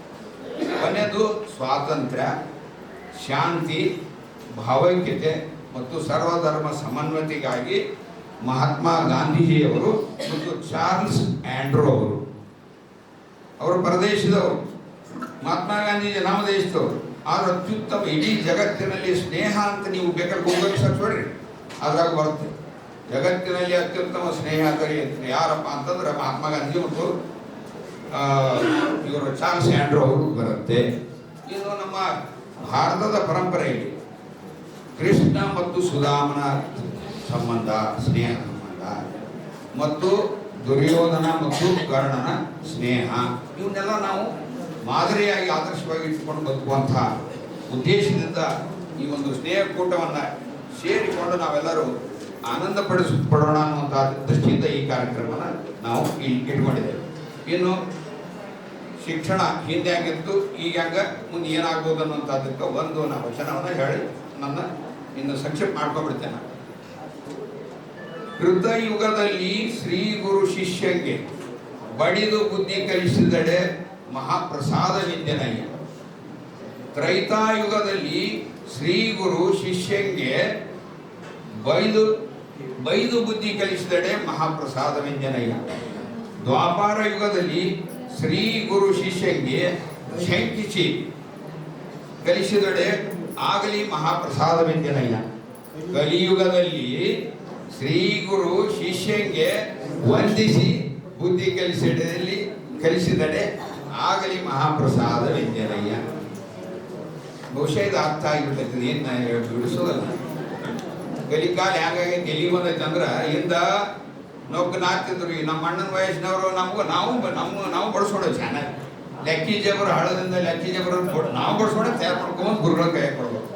ಕೊನೆಯದು ಸ್ವಾತಂತ್ರ್ಯ, ಶಾಂತಿ, ಭಾವೈಕ್ಯತೆ ಮತ್ತು ಸರ್ವಧರ್ಮ ಸಮನ್ವತೆಗಾಗಿ ಮಹಾತ್ಮ ಗಾಂಧೀಜಿಯವರು ಮತ್ತು ಚಾರ್ಲ್ಸ್ ಆಂಡ್ರೋ ಅವರು. ಅವರು ಪ್ರದೇಶದವರು. ಮಹಾತ್ಮ ಗಾಂಧೀಜಿ ನಮ್ಮ ದೇಶದವರು ಆದ್ರೆ ಅತ್ಯುತ್ತಮ ಇಡೀ ಜಗತ್ತಿನಲ್ಲಿ ಸ್ನೇಹ ಅಂತ ನೀವು ಬೇಕಾದ್ರೆ ಗೂಗಲ್ ಸರ್ಚ್ ಮಾಡ್ರಿ. ಅದ್ರಾಗ ಬರುತ್ತೆ. ಜಗತ್ತಿನಲ್ಲಿ ಅತ್ಯುತ್ತಮ ಸ್ನೇಹ ಅಂತ ಯಾರಪ್ಪ ಅಂತಂದ್ರೆ ಮಹಾತ್ಮ ಗಾಂಧಿ ಮತ್ತು ಇವರು ಚಾರ್ಲ್ಸ್ ಆಂಡ್ರೋ ಅವರು ಬರುತ್ತೆ. ಇದು ನಮ್ಮ ಭಾರತದ ಪರಂಪರೆಯಲ್ಲಿ ಕೃಷ್ಣ ಮತ್ತು ಸುಧಾಮನ ಸಂಬಂಧ, ಸ್ನೇಹ ಸಂಬಂಧ, ಮತ್ತು ದುರ್ಯೋಧನ ಮತ್ತು ಕರ್ಣನ ಸ್ನೇಹ. ಇವನ್ನೆಲ್ಲ ನಾವು ಮಾದರಿಯಾಗಿ ಆದರ್ಶವಾಗಿ ಇಟ್ಟುಕೊಂಡು ಬದುಕುವಂತಹ ಉದ್ದೇಶದಿಂದ ಈ ಒಂದು ಸ್ನೇಹ ಕೂಟವನ್ನು ಸೇರಿಕೊಂಡು ನಾವೆಲ್ಲರೂ ಆನಂದ ಪಡಿಸ ಪಡೋಣ ಅನ್ನುವಂಥ ದೃಷ್ಟಿಯಿಂದ ಈ ಕಾರ್ಯಕ್ರಮನ ನಾವು ಇಟ್ಕೊಂಡಿದ್ದೇವೆ. ಇನ್ನು ಶಿಕ್ಷಣ ಹಿಂದೆ ಆಗಿತ್ತು, ಈಗ ಹಂಗ ಮುಂದೆ ಏನಾಗ್ಬೋದು ಅನ್ನುವಂಥದ್ದಕ್ಕೆ ಒಂದು ನಾ ವಚನವನ್ನು ಹೇಳಿ ನನ್ನ ಇನ್ನು ಸಂಕ್ಷಿಪ್ತ ಮಾಡ್ಕೊಂಡ್ಬಿಡ್ತೇನೆ ಕೃತಯುಗದಲ್ಲಿ ಶ್ರೀ ಗುರು ಶಿಷ್ಯಂಗೆ ಬಡಿದು ಬುದ್ಧಿ ಕಲಿಸಿದಡೆ ಮಹಾಪ್ರಸಾದವಿಂದೆನಯ್ಯ ತ್ರೈತಾಯುಗದಲ್ಲಿ ಶ್ರೀ ಗುರು ಶಿಷ್ಯಂಗೆ ಬೈದು ಬೈದು ಬುದ್ಧಿ ಕಲಿಸಿದಡೆ ಮಹಾಪ್ರಸಾದವೆಂದೆನಯ್ಯ ದ್ವಾಪಾರ ಯುಗದಲ್ಲಿ ಶ್ರೀ ಗುರು ಶಿಷ್ಯಂಗೆ ಶಂಕಿಸಿ ಕಲಿಸಿದಡೆ ಆಗಲಿ ಮಹಾಪ್ರಸಾದವೆಂದೆನಯ್ಯ ಕಲಿಯುಗದಲ್ಲಿ ಶ್ರೀ ಗುರು ಶಿಷ್ಯಂಗೆ ವಂದಿಸಿ ಬುದ್ಧಿ ಕಲಿಸಿದಲ್ಲಿ ಕಲಿಸಿದಡೆ ಆಗಲಿ ಮಹಾಪ್ರಸಾದವೆಂದೆನಯ್ಯ ಬಹುಶಃ ಇದು ಅರ್ಥ ಆಗಿಬಿಡ್ತೈತಿ ಏನು ಬಿಡಿಸೋದಲ್ಲ. ಕಲಿಕಾಲ ಹ್ಯಾಂಗಾಗಿ ಗೆಲಿ ಬಂದೈತೆ ಅಂದ್ರೆ ಇಂದ ನೊಗ್ ನಾಕ್ತಿದ್ರು ನಮ್ಮ ಅಣ್ಣನ ವಯಸ್ಸಿನವರು ನಮಗೂ, ನಾವು ನಮ್ಮ, ನಾವು ಬಳಸೋಣ ಚೆನ್ನಾಗಿ ಲೆಕ್ಕಿ ಜಬರು ಹಳದಿಂದ ಲೆಕ್ಕಿ ಜಬರು ನಾವು ಬಳಸೋಣ ತಯಾರು ಮಾಡ್ಕೊಂಬಂದು ಗುರುಗಳ ಕೈ ಕೊಡ್ಬೇಕು.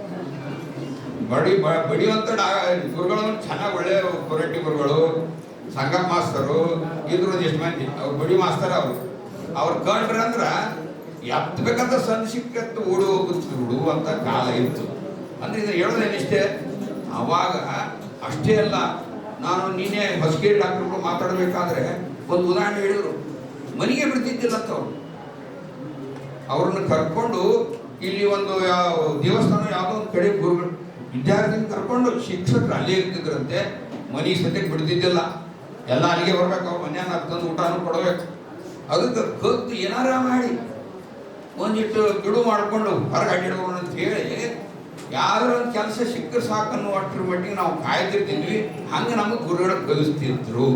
ಬಡಿ, ಬ- ಬಡಿಯುವಂತ ಡಾ- ಗುರುಗಳು ಚೆನ್ನಾಗಿ ಒಳ್ಳೆ ಕೊರಟ್ಟಿ ಗುರುಗಳು ಸಂಗಮ ಮಾಸ್ತರು ಇದ್ರು ಎಷ್ಟು ಮಂದಿ, ಅವ್ರು ಬಡಿ ಮಾಸ್ತರ್ ಅವರು. ಅವ್ರು ಕಂಡ್ರ ಅಂದ್ರ ಎತ್ತಬೇಕಂತ ಸಣ್ಣ ಸಿಕ್ಕತ್ತು ಓಡಿ ಹೋಗುತ್ತೆ ಅಂತ ಕಾಲ ಇತ್ತು. ಅಂದ್ರೆ ಇದು ಹೇಳೋದೇನಿಷ್ಟೇ ಅವಾಗ ಅಷ್ಟೇ ಅಲ್ಲ, ನಾನು ನಿನ್ನೆ ಹೊಸಗೇರಿ ಡಾಕ್ಟರ್ಗಳು ಮಾತಾಡಬೇಕಾದ್ರೆ ಒಂದು ಉದಾಹರಣೆ ಹೇಳಿದ್ರು. ಮನೆಗೆ ಬಿಡ್ತಿದ್ದಿಲ್ಲ ಅಂತ ಅವ್ರು. ಅವ್ರನ್ನ ಕರ್ಕೊಂಡು ಇಲ್ಲಿ ಒಂದು ಯಾವ ದೇವಸ್ಥಾನ ಯಾವುದೋ ಒಂದು ಕಡೆ ಗುರುಗಳು ವಿದ್ಯಾರ್ಥಿನ ಕರ್ಕೊಂಡು ಶಿಕ್ಷಕರು ಅಲ್ಲೇ ಇರ್ತಿದ್ರಂತೆ, ಮನೆ ಸದ್ಯಕ್ಕೆ ಬಿಡ್ತಿದ್ದಿಲ್ಲ. ಎಲ್ಲ ಅಲ್ಲಿಗೆ ಬರ್ಬೇಕು ಅವ್ರ ಮನೆಯನ್ನು ತಂದು ಊಟನೂ ಕೊಡಬೇಕು. ಅದಕ್ಕೆ ಕತ್ತು ಏನಾರ ಮಾಡಿ. ಒಂದಿಟ್ಟು ಬಿಡು ಮಾಡಿಕೊಂಡು ಹೊರಗೆ ಅಡ್ಡಿಡ್ಕೊಂಡು ಅಂತ ಹೇಳಿ ಯಾವ್ದಾರ ಒಂದು ಕೆಲಸ ಸಿಕ್ಕರೆ ಸಾಕನ್ನು ಅಷ್ಟರ ಮಟ್ಟಿಗೆ ನಾವು ಕಾಯ್ತಿರ್ತಿದ್ವಿ. ಹಂಗೆ ನಮಗೆ ಗುರುಗಳು ಕಲಿಸ್ತಿದ್ರು.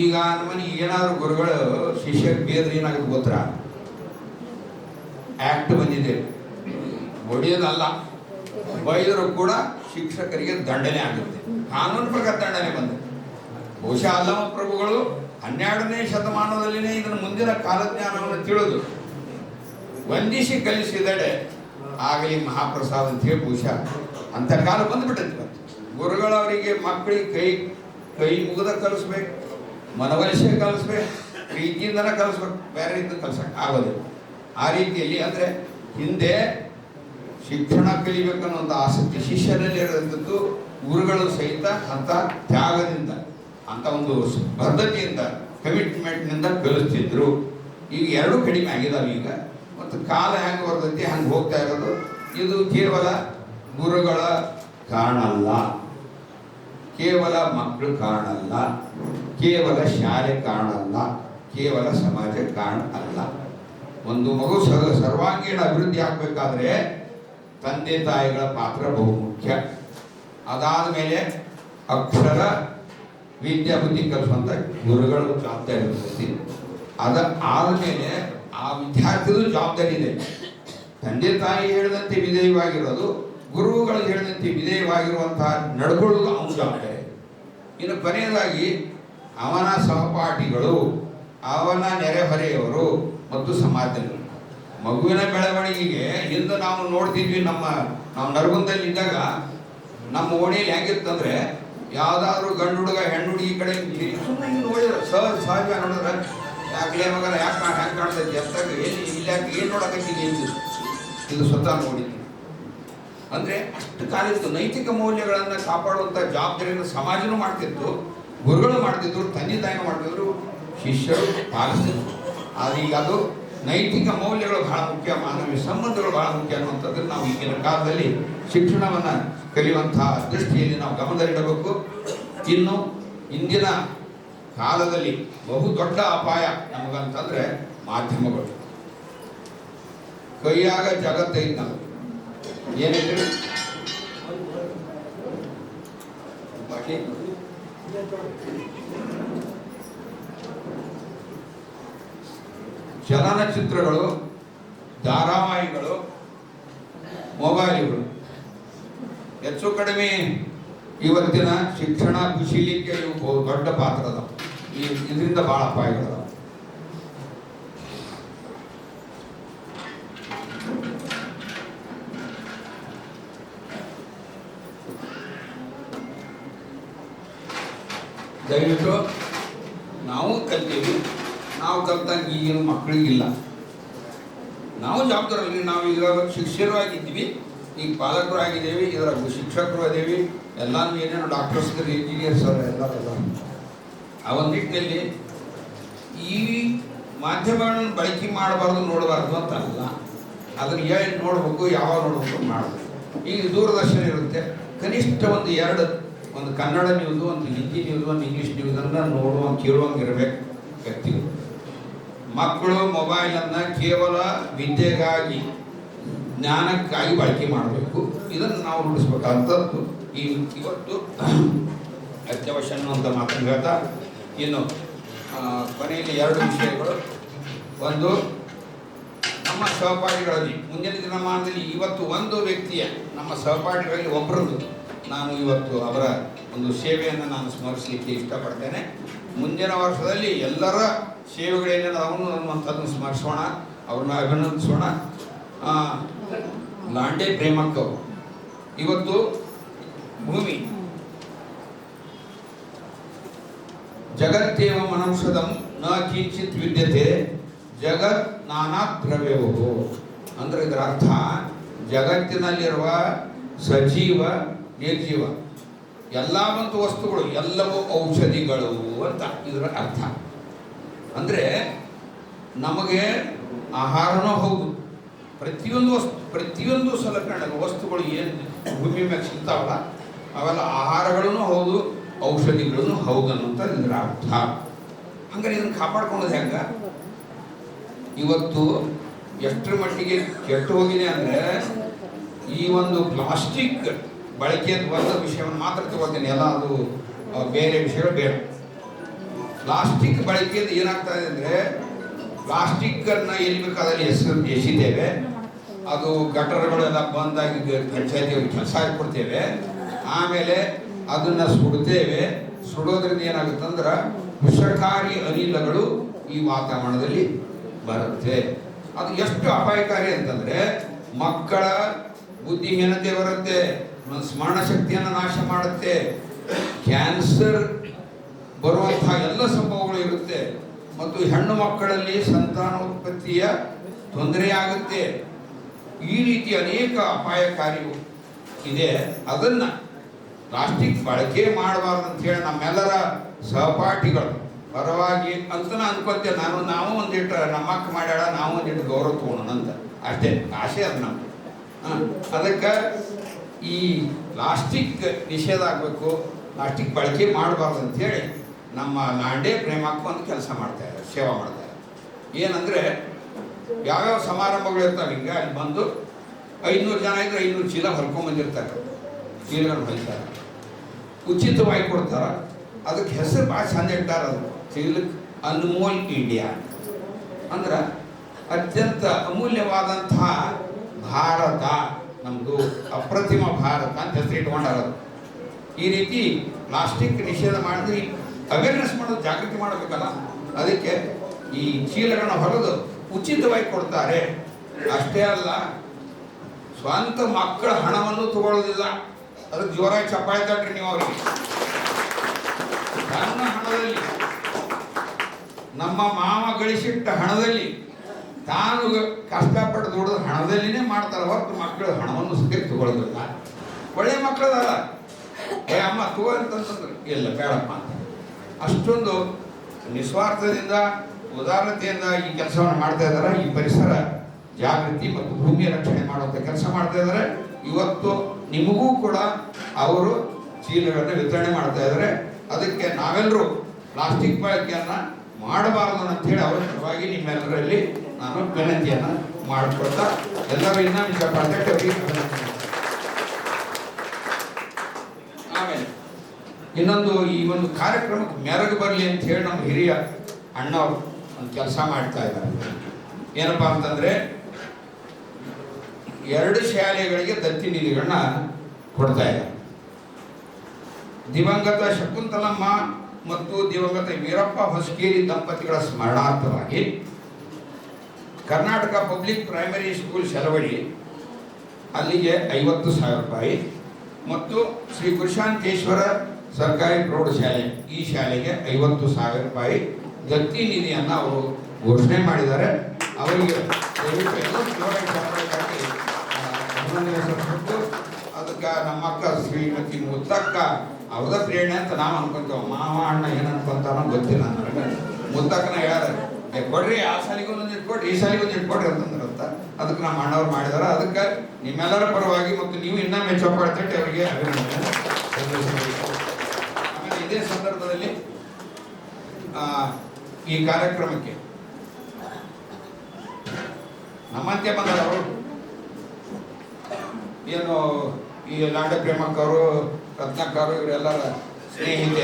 ಈಗ ನಮ್ಮನೆ ಏನಾದ್ರು ಗುರುಗಳು ಶಿಷ್ಯ ಬೇದ್ರೆ ಏನಾಗುತ್ತೆ ಗೊತ್ತರ ಆಕ್ಟ್ ಬಂದಿದೆ. ಹೊಡೆಯೋದಲ್ಲ ಬೈದರು ಕೂಡ ಶಿಕ್ಷಕರಿಗೆ ದಂಡನೆ ಆಗುತ್ತೆ. ಕಾನೂನು ಪ್ರಕಾರ ದಂಡನೆ ಬಂದಿದೆ. ಬಹುಶಃ ಅಲ್ಲಮ ಪ್ರಭುಗಳು ಹನ್ನೆರಡನೇ ಶತಮಾನದಲ್ಲಿನೇ ಇದನ್ನು ಮುಂದಿನ ಕಾಲಜ್ಞಾನವನ್ನು ತಿಳಿದು ವಂದಿಸಿ ಕಲಿಸಿದಡೆ ಆಗಲಿ ಮಹಾಪ್ರಸಾದ ಅಂತ ಹೇಳಿ ಬಹುಶಃ ಅಂತ ಕಾಲ ಬಂದ್ಬಿಟ್ಟೈತಿ ಗುರುಗಳವರಿಗೆ ಮಕ್ಕಳಿಗೆ ಕೈ ಕೈ ಮುಗಿದ ಕಲಿಸ್ಬೇಕು ಮನವೊಲಿಸಿ ಕಲಿಸ್ಬೇಕು, ಪ್ರೀತಿಯಿಂದನೇ ಕಲಿಸ್ಬೇಕು, ಬೇರೆ ರೀತಿ ಕಲ್ಸಕ್ಕೆ ಆಗೋದಿಲ್ಲ. ಆ ರೀತಿಯಲ್ಲಿ ಅಂದರೆ ಹಿಂದೆ ಶಿಕ್ಷಣ ಕಲಿಬೇಕನ್ನೋ ಒಂದು ಆಸಕ್ತಿ ಶಿಷ್ಯರಲ್ಲಿ ಇರೋದಂಥದ್ದು ಗುರುಗಳು ಸಹಿತ ಅಂತ ತ್ಯಾಗದಿಂದ. ಅಂತ ಒಂದು ಬದ್ಧತೆಯಿಂದ ಕಮಿಟ್ಮೆಂಟ್ನಿಂದ ಕಲಿಸ್ತಿದ್ರು. ಈಗ ಎರಡೂ ಕಡಿಮೆ ಆಗಿದಾವೆ ಈಗ. ಮತ್ತು ಕಾಲ ಹೆಂಗೆ ಬರ್ತೈತಿ, ಹಂಗೆ ಹೋಗ್ತಾ ಇರೋದು, ಇದು ಕೇವಲ ಗುರುಗಳ ಕಾರಣ ಅಲ್ಲ. ಕೇವಲ ಮಕ್ಕಳು ಕಾರಣ ಅಲ್ಲ. ಕೇವಲ ಶಾಲೆ ಕಾರಣ ಅಲ್ಲ. ಕೇವಲ ಸಮಾಜ ಕಾರಣ ಅಲ್ಲ. ಒಂದು ಮಗು ಸರ್, ಸರ್ವಾಂಗೀಣ ಅಭಿವೃದ್ಧಿ ಆಗಬೇಕಾದ್ರೆ ತಂದೆ ತಾಯಿಗಳ ಪಾತ್ರ ಬಹು ಮುಖ್ಯ ಅದಾದ ಮೇಲೆ ಅಕ್ಷರ ವಿದ್ಯಾ ಬುದ್ಧಿ ಕಲಿಸುವಂತ ಗುರುಗಳು ಜವಾಬ್ದಾರಿ ಇರ್ತೈತಿ ಅದ ಆದಮೇಲೆ ಆ ವಿದ್ಯಾರ್ಥಿದು ಜವಾಬ್ದಾರಿ ಇದೆ. ತಂದೆ ತಾಯಿ ಹೇಳಿದಂತೆ ವಿಧೇಯವಾಗಿರೋದು, ಗುರುಗಳು ಹೇಳಿದಂತೆ ವಿಧೇಯವಾಗಿರುವಂತಹ ನಡ್ಕೊಳ್ಳೋದು ಅವನ ಜವಾಬ್ದಾರಿ. ಇನ್ನು ಕೊನೆಯದಾಗಿ, ಅವನ ಸಹಪಾಠಿಗಳು, ಅವನ ನೆರೆಹೊರೆಯವರು ಮತ್ತು ಸಮಾಜದಲ್ಲಿ ಮಗುವಿನ ಬೆಳವಣಿಗೆಗೆ ಹಿಂದೆ ನಾವು ನೋಡ್ತಿದ್ವಿ ನಮ್ಮ ನಾವು ನರಗುಂದಲ್ಲಿ ಇದ್ದಾಗ ನಮ್ಮ ಓಣಿಯಲ್ಲಿ ಹೆಂಗಿತ್ತಂದ್ರೆ ಯಾವ್ದಾದ್ರು ಗಂಡು ಹುಡುಗ, ಹೆಣ್ಣು ಹುಡುಗಿ ಕಡೆ ಸುಮ್ಮನೆ ಹಿಂಗೆ ನೋಡಿದ್ರೆ ಸಹಜ ಸಹಜ ನೋಡಿದ್ರೆ ಯಾಕೆ ಮಗನ, ಯಾಕೆ ಹೆಂಗೆ ಕಾಣ್ತೈತಿ ಅಂತ ಏನು ಇಲ್ಲ ಯಾಕೆ ಏನು ನೋಡಕತ್ತೀನಿ ಎಂದು ಇದು ಸ್ವತಃ ನೋಡಿದ್ದೀನಿ ಅಂದ್ರೆ ಅಷ್ಟು ಕಾಲಿತ್ತು. ನೈತಿಕ ಮೌಲ್ಯಗಳನ್ನು ಕಾಪಾಡುವಂಥ ಜವಾಬ್ದಾರಿಯನ್ನು ಸಮಾಜನೂ ಮಾಡ್ತಿತ್ತು, ಗುರುಗಳು ಮಾಡ್ತಿದ್ರು, ತಂದೆ ತಾಯಿನೂ ಮಾಡ್ತಿದ್ರು, ಶಿಷ್ಯರು ಪಾಲಿಸ್ತಿದ್ರು. ಆದ್ರೆ ಈಗ ಅದು ನೈತಿಕ ಮೌಲ್ಯಗಳು ಬಹಳ ಮುಖ್ಯ, ಮಾನವೀಯ ಸಂಬಂಧಗಳು ಬಹಳ ಮುಖ್ಯ ಅನ್ನುವಂಥದ್ದನ್ನು ನಾವು ಈಗಿನ ಕಾಲದಲ್ಲಿ ಶಿಕ್ಷಣವನ್ನು ಕಲಿಯುವಂತಹ ದೃಷ್ಟಿಯಲ್ಲಿ ನಾವು ಗಮನದಲ್ಲಿಡಬೇಕು. ಇನ್ನು ಇಂದಿನ ಕಾಲದಲ್ಲಿ ಬಹು ದೊಡ್ಡ ಅಪಾಯ ನಮಗಂತಂದ್ರೆ ಮಾಧ್ಯಮಗಳು. ಕೈಯಾಗ ಜಗತ್ತೈತೆ ನಾವು ಚಲನಚಿತ್ರಗಳು, ಧಾರಾವಾಹಿಗಳು, ಮೊಬೈಲ್ಗಳು. ಹೆಚ್ಚು ಕಡಿಮೆ ಇವತ್ತಿನ ಶಿಕ್ಷಣ ಕುಶೀಲಿಕೆ ದೊಡ್ಡ ಪಾತ್ರ ಈ, ಇದರಿಂದ ಬಹಳ ಅಪಾಯಗಳದಾವ. ದಯವಿಟ್ಟು ಕಲ್ತಂಗೆ ಈಗಿನ ಮಕ್ಕಳಿಗಿಲ್ಲ. ನಾವು ಜವಾಬ್ದಾರಲ್ಲಿ ನಾವು ಈಗ ಶಿಕ್ಷಕರು ಆಗಿದ್ದೀವಿ ಈಗ ಪಾಲಕರು ಆಗಿದ್ದೇವೆ, ಇದರ ಶಿಕ್ಷಕರು ಅದೇವಿ, ಎಲ್ಲಾನು ಏನೇನು ಡಾಕ್ಟರ್ಸ್ ಇಂಜಿನಿಯರ್ಸ್ ಎಲ್ಲ ಆ ಒಂದು ನಿಟ್ಟಿನಲ್ಲಿ ಈ ಮಾಧ್ಯಮಗಳನ್ನು ಬಳಕೆ ಮಾಡಬಾರ್ದು, ನೋಡಬಾರ್ದು ಅಂತ ಅಲ್ಲ. ಅದನ್ನು ಏನು ನೋಡಬೇಕು ಯಾವಾಗ ನೋಡಬೇಕು ಮಾಡಬೇಕು. ಈಗ ದೂರದರ್ಶನ ಇರುತ್ತೆ. ಕನಿಷ್ಠ ಒಂದು ಎರಡು, ಒಂದು ಕನ್ನಡ ನ್ಯೂಸು ಒಂದು ಹಿಂದಿ ನ್ಯೂಸು ಒಂದು ಇಂಗ್ಲೀಷ್ ನ್ಯೂಸನ್ನು ನೋಡುವಂಗೆ, ಕೇಳುವಂಗೆ ಇರಬೇಕು ವ್ಯಕ್ತಿಗಳು. ಮಕ್ಕಳು ಮೊಬೈಲನ್ನು ಕೇವಲ ವಿದ್ಯೆಗಾಗಿ, ಜ್ಞಾನಕ್ಕಾಗಿ ಬಳಕೆ ಮಾಡಬೇಕು. ಇದನ್ನು ನಾವು ರೂಢಿಸಬೇಕಾದಂಥದ್ದು. ಈ ಇವತ್ತು ಅತ್ಯವಶ್ಯ ಅನ್ನುವಂಥ ಮಾತನ್ನು ಹೇಳ್ತಾ, ಇನ್ನು ಕೊನೆಯಲ್ಲಿ ಎರಡು ವಿಷಯಗಳು. ಒಂದು, ನಮ್ಮ ಸಹಪಾಠಿಗಳಲ್ಲಿ, ಮುಂದಿನ ದಿನಮಾನದಲ್ಲಿ ಇವತ್ತು ಒಂದು ವ್ಯಕ್ತಿಯ, ನಮ್ಮ ಸಹಪಾಠಿಗಳಲ್ಲಿ ಒಬ್ಬರದ್ದು ನಾನು ಇವತ್ತು ಅವರ ಒಂದು ಸೇವೆಯನ್ನು ನಾನು ಸ್ಮರಿಸಲಿಕ್ಕೆ ಇಷ್ಟಪಡ್ತೇನೆ. ಮುಂದಿನ ವರ್ಷದಲ್ಲಿ ಎಲ್ಲರ ಸೇವೆಗಳೇನೇನು ಅವನು ಅನ್ನುವಂಥದ್ದನ್ನು ಸ್ಮರಿಸೋಣ, ಅವ್ರನ್ನ ಅಭಿನಂದಿಸೋಣ. ಲಾಂಡೆ ಪ್ರೇಮಕ್ಕ ಇವತ್ತು ಭೂಮಿ. ಜಗತ್ತೇವ ಮನುಷ್ಯದಂ ನ ಕಿಂಚಿತ್ ವಿದ್ಯತೆ, ಜಗತ್ ನಾನಾ ದ್ರವ್ಯವು. ಅಂದ್ರೆ ಇದರ ಅರ್ಥ, ಜಗತ್ತಿನಲ್ಲಿರುವ ಸಜೀವ, ನಿರ್ಜೀವ. ಎಲ್ಲ ಒಂದು ವಸ್ತುಗಳು, ಎಲ್ಲವೂ ಔಷಧಿಗಳು ಅಂತ ಇದರ ಅರ್ಥ. ಅಂದ್ರೆ ನಮಗೆ ಆಹಾರನೂ ಹೌದು. ಪ್ರತಿಯೊಂದು ವಸ್ತು, ಪ್ರತಿಯೊಂದು ಸಲಕರಣೆ ವಸ್ತುಗಳು ಏನು ಭೂಮಿ ಮೇಲೆ ಸಿಗ್ತಾವಲ್ಲ, ಅವೆಲ್ಲ ಆಹಾರಗಳೂ ಹೌದು ಔಷಧಿಗಳೂ ಹೌದು ಅನ್ನೋಂಥ ಇದರ ಅರ್ಥ ಹಂಗಾರೆ ಇದನ್ನು ಕಾಪಾಡ್ಕೊಳ್ಳೋದು ಹೆಂಗ? ಇವತ್ತು ಎಷ್ಟರ ಮಟ್ಟಿಗೆ ಕೆಟ್ಟು ಹೋಗಿದೆ ಅಂದರೆ, ಈ ಒಂದು ಪ್ಲಾಸ್ಟಿಕ್ ಬಳಕೆಯ ಬಂದ ವಿಷಯವನ್ನು ಮಾತ್ರ ತಗೋತೀನಿ ಎಲ್ಲ ಅದು ಬೇರೆ ವಿಷಯಗಳು ಬೇಡ. ಪ್ಲಾಸ್ಟಿಕ್ ಬಳಕೆಯಿಂದ ಏನಾಗ್ತಾ ಇದೆ ಅಂದರೆ, ಪ್ಲಾಸ್ಟಿಕ್ಕನ್ನು ಎಲ್ಲಿ ಬೇಕಾದಲ್ಲಿ ಎಸ್ ಎಸಿದ್ದೇವೆ ಅದು ಗಟರ್ಗಳೆಲ್ಲ ಬಂದಾಗಿ ಪಂಚಾಯತಿ ಕೆಲಸ ಕೊಡ್ತೇವೆ ಆಮೇಲೆ ಅದನ್ನ ಸುಡ್ತೇವೆ. ಸುಡೋದ್ರಿಂದ ಏನಾಗುತ್ತಂದ್ರೆ, ವಿಷಕಾರಿ ಅನಿಲಗಳು ಈ ವಾತಾವರಣದಲ್ಲಿ ಬರುತ್ತೆ. ಅದು ಎಷ್ಟು ಅಪಾಯಕಾರಿ ಅಂತಂದ್ರೆ, ಮಕ್ಕಳ ಬುದ್ಧಿಹೀನತೆ ಬರುತ್ತೆ ಸ್ಮರಣ ಶಕ್ತಿಯನ್ನು ನಾಶ ಮಾಡುತ್ತೆ. ಕ್ಯಾನ್ಸರ್ ಬರುವಂತಹ ಎಲ್ಲ ಸಂಭವಗಳು ಇರುತ್ತೆ. ಮತ್ತು ಹೆಣ್ಣು ಮಕ್ಕಳಲ್ಲಿ ಸಂತಾನೋತ್ಪತ್ತಿಯ ತೊಂದರೆಯಾಗುತ್ತೆ ಈ ರೀತಿ ಅನೇಕ ಅಪಾಯಕಾರಿ ಇದೆ. ಅದನ್ನ ಪ್ಲಾಸ್ಟಿಕ್ ಬಳಕೆ ಮಾಡಬಾರ್ದು ಅಂತ ಹೇಳಿ ನಮ್ಮೆಲ್ಲರ ಸಹಪಾಠಿಗಳು. ಪರವಾಗಿ ಅಂತ ನಾನು ಅನ್ಕೊತೆ. ನಾನು, ನಾವು ಒಂದಿಟ್ಟು ನಮ್ಮ ಅಕ್ಕ ಮಾಡ್ಯಾಳ, ನಾವು ಒಂದಿಟ್ಟು ಗೌರವ ತಗೋಣ ಅಂತ. ಅಷ್ಟೇ, ಆಸೆ ಅದು ನಮ್ಮ ಅದಕ್ಕೆ ಈ ಪ್ಲಾಸ್ಟಿಕ್ ನಿಷೇಧ ಆಗಬೇಕು. ಪ್ಲಾಸ್ಟಿಕ್ ಬಳಕೆ ಮಾಡಬಾರ್ದು ಅಂತೇಳಿ ನಮ್ಮ ನಾಂಡೆ ಪ್ರೇಮಕ್ಕೂ ಒಂದು ಕೆಲಸ ಮಾಡ್ತಾ ಇದ್ದಾರೆ, ಸೇವಾ ಮಾಡ್ತಾ ಇದ್ದಾರೆ. ಏನಂದರೆ, ಯಾವ್ಯಾವ ಸಮಾರಂಭಗಳು ಇರ್ತಾವೆ, ಹಿಂಗೆ ಅಲ್ಲಿ ಬಂದು ಐನೂರು ಜನ ಇದ್ರೆ ಐನೂರು ಚೀಲ ಹೊರ್ಕೊಂಬಂದಿರ್ತಾರೆ ಚೀಲಗಳನ್ನು ಹೊಯ್ತಾರೆ ಉಚಿತವಾಗಿ ಕೊಡ್ತಾರೆ. ಅದಕ್ಕೆ ಹೆಸರು ಭಾಳ ಚಂದ ಇಟ್ಟಾರ ಅದು. ಚೀಲಕ್ಕೆ ಅನ್ಮೋಲ್ ಇಂಡಿಯಾ. ಅಂದ್ರೆ ಅತ್ಯಂತ ಅಮೂಲ್ಯವಾದಂತಹ ಭಾರತ ನಮ್ಮದು ಅಪ್ರತಿಮ ಭಾರತ ಅಂತ ಹೆಸರು ಇಟ್ಕೊಂಡಾರ ಅದು. ಈ ರೀತಿ ಪ್ಲಾಸ್ಟಿಕ್ ನಿಷೇಧ ಮಾಡಿದ್ರೆ ಅವೇರ್ನೆಸ್ ಮಾಡೋದು ಜಾಗೃತಿ ಮಾಡಬೇಕಲ್ಲ? ಅದಕ್ಕೆ ಈ ಚೀಲಗಳನ್ನ ಹೊರದು ಉಚಿತವಾಗಿ ಕೊಡ್ತಾರೆ. ಅಷ್ಟೇ ಅಲ್ಲ, ಸ್ವಂತ ಮಕ್ಕಳ ಹಣವನ್ನು ತಗೊಳ್ಳೋದಿಲ್ಲ. ಅದಕ್ಕೆ ಜೋರಾಗಿ ಚಪ್ಪಾಳೆ ತಟ್ರಿ ನೀವು ಅವ್ರಿಗೆ. ನನ್ನ ಹಣದಲ್ಲಿ, ನಮ್ಮ ಮಾವ ಗಳಿಸಿಟ್ಟ ಹಣದಲ್ಲಿ, ತಾನು ಕಷ್ಟಪಟ್ಟು ದುಡಿದ ಹಣದಲ್ಲಿನೇ ಮಾಡ್ತಾರೆ ಹೊರತು ಮಕ್ಕಳ ಹಣವನ್ನು ಸುಖ ತಗೊಳ್ಳೋದಿಲ್ಲ. ಒಳ್ಳೆ ಮಕ್ಕಳದಲ್ಲ. ಏ ಅಮ್ಮ, ತಗೋ ಅಂತಂದ್ರೆ ಇಲ್ಲ, ಬೇಡಪ್ಪ ಅಂತ. ಅಷ್ಟೊಂದು ನಿಸ್ವಾರ್ಥದಿಂದ ಉದಾರತೆಯಿಂದ ಈ ಕೆಲಸವನ್ನು ಮಾಡ್ತಾ ಇದ್ದಾರೆ. ಈ ಪರಿಸರ ಜಾಗೃತಿ ಮತ್ತು ಭೂಮಿಯ ರಕ್ಷಣೆ ಮಾಡುವಂಥ ಕೆಲಸ ಮಾಡ್ತಾ ಇದ್ದಾರೆ. ಇವತ್ತು ನಿಮಗೂ ಕೂಡ ಅವರು ಚೀಲಗಳನ್ನು ವಿತರಣೆ ಮಾಡ್ತಾ ಇದ್ದಾರೆ. ಅದಕ್ಕೆ ನಾವೆಲ್ಲರೂ ಪ್ಲಾಸ್ಟಿಕ್ ಬಳಕೆಯನ್ನು ಮಾಡಬಾರದು ಅಂತೇಳಿ ಅವರ ಪರವಾಗಿ ನಿಮ್ಮೆಲ್ಲರಲ್ಲಿ ನಾನು ವಿನಂತಿಯನ್ನು ಮಾಡಿಕೊಳ್ತಾ ಎಲ್ಲರೂ ಇನ್ನೊಂದು ಚಪ್ಪಾಳೆ ತಟ್ಟಿ ಅವರಿಗೆ ಅಭಿನಂದನೆ. ಆಮೇಲೆ ಇನ್ನೊಂದು ಈ ಒಂದು ಕಾರ್ಯಕ್ರಮಕ್ಕೆ ಮೆರಗು ಬರಲಿ ಅಂತ ಹೇಳಿ ನಮ್ಮ ಹಿರಿಯ ಅಣ್ಣವರು ಒಂದು ಕೆಲಸ ಮಾಡ್ತಾ ಇದ್ದಾರೆ. ಏನಪ್ಪ ಅಂತಂದ್ರೆ ಎರಡು ಶಾಲೆಗಳಿಗೆ ದತ್ತಿ ನಿಧಿಗಳನ್ನ ಕೊಡ್ತಾ ಇದ್ದಾರೆ. ದಿವಂಗತ ಶಕುಂತಲಮ್ಮ ಮತ್ತು ದಿವಂಗತ ವೀರಪ್ಪ ಹೊಸಕೇರಿ ದಂಪತಿಗಳ ಸ್ಮರಣಾರ್ಥವಾಗಿ Karnataka public primary school Shelavadi ಅಲ್ಲಿಗೆ ಐವತ್ತು ಸಾವಿರ ರೂಪಾಯಿ ಮತ್ತು ಶ್ರೀ ಪುರುಷಾಂತೇಶ್ವರ ಸರ್ಕಾರಿ ಪ್ರೌಢಶಾಲೆ ಈ ಶಾಲೆಗೆ ಐವತ್ತು ಸಾವಿರ ರೂಪಾಯಿ ದತ್ತಿ ನಿಧಿಯನ್ನು ಅವರು ಘೋಷಣೆ ಮಾಡಿದ್ದಾರೆ. ಅವರಿಗೆ ಅದಕ್ಕೆ ನಮ್ಮ ಅಕ್ಕ ಶ್ರೀಮತಿ ಮುತ್ತಕ್ಕ ಅವರ ಪ್ರೇರಣೆ ಅಂತ ನಾವು ಅನ್ಕೊಂತೇವೆ, ಮಾವ, ಅಣ್ಣ ಏನು ಗೊತ್ತಿಲ್ಲ ನನಗೆ. ಮುತ್ತಕ್ಕನ ಹೇಳ್ಯಾರ ಕೊಡ್ರಿ, ಆ ಸಾಲಿಗೂ ಒಂದು ಇಟ್ಕೊಡ್ರಿ ಈ ಸಾಲಿಗೂ ಒಂದು ಇಟ್ಕೊಡ್ರಿ ಅಂತಂದ್ರಂತ. ಅದಕ್ಕೆ ನಮ್ಮ ಅಣ್ಣವ್ರು ಮಾಡಿದಾರೆ. ಅದಕ್ಕೆ ನಿಮ್ಮೆಲ್ಲರ ಪರವಾಗಿ ಮತ್ತು ನೀವು ಇನ್ನೊಮ್ಮೆ ಮೆಚ್ಚು ತಟ್ಟಿ ಅವರಿಗೆ ಅಭಿನಂದನೆ. ಸಂದರ್ಭದಲ್ಲಿ ಈ ಕಾರ್ಯಕ್ರಮಕ್ಕೆ ನಮ್ಮಂತೆ ಬಂದವರು ಅವರು ಏನು ಈ ಲಾಂಡ ಪ್ರೇಮಕ್ಕವರು ರತ್ನಕ್ಕರು ಇವರೆಲ್ಲ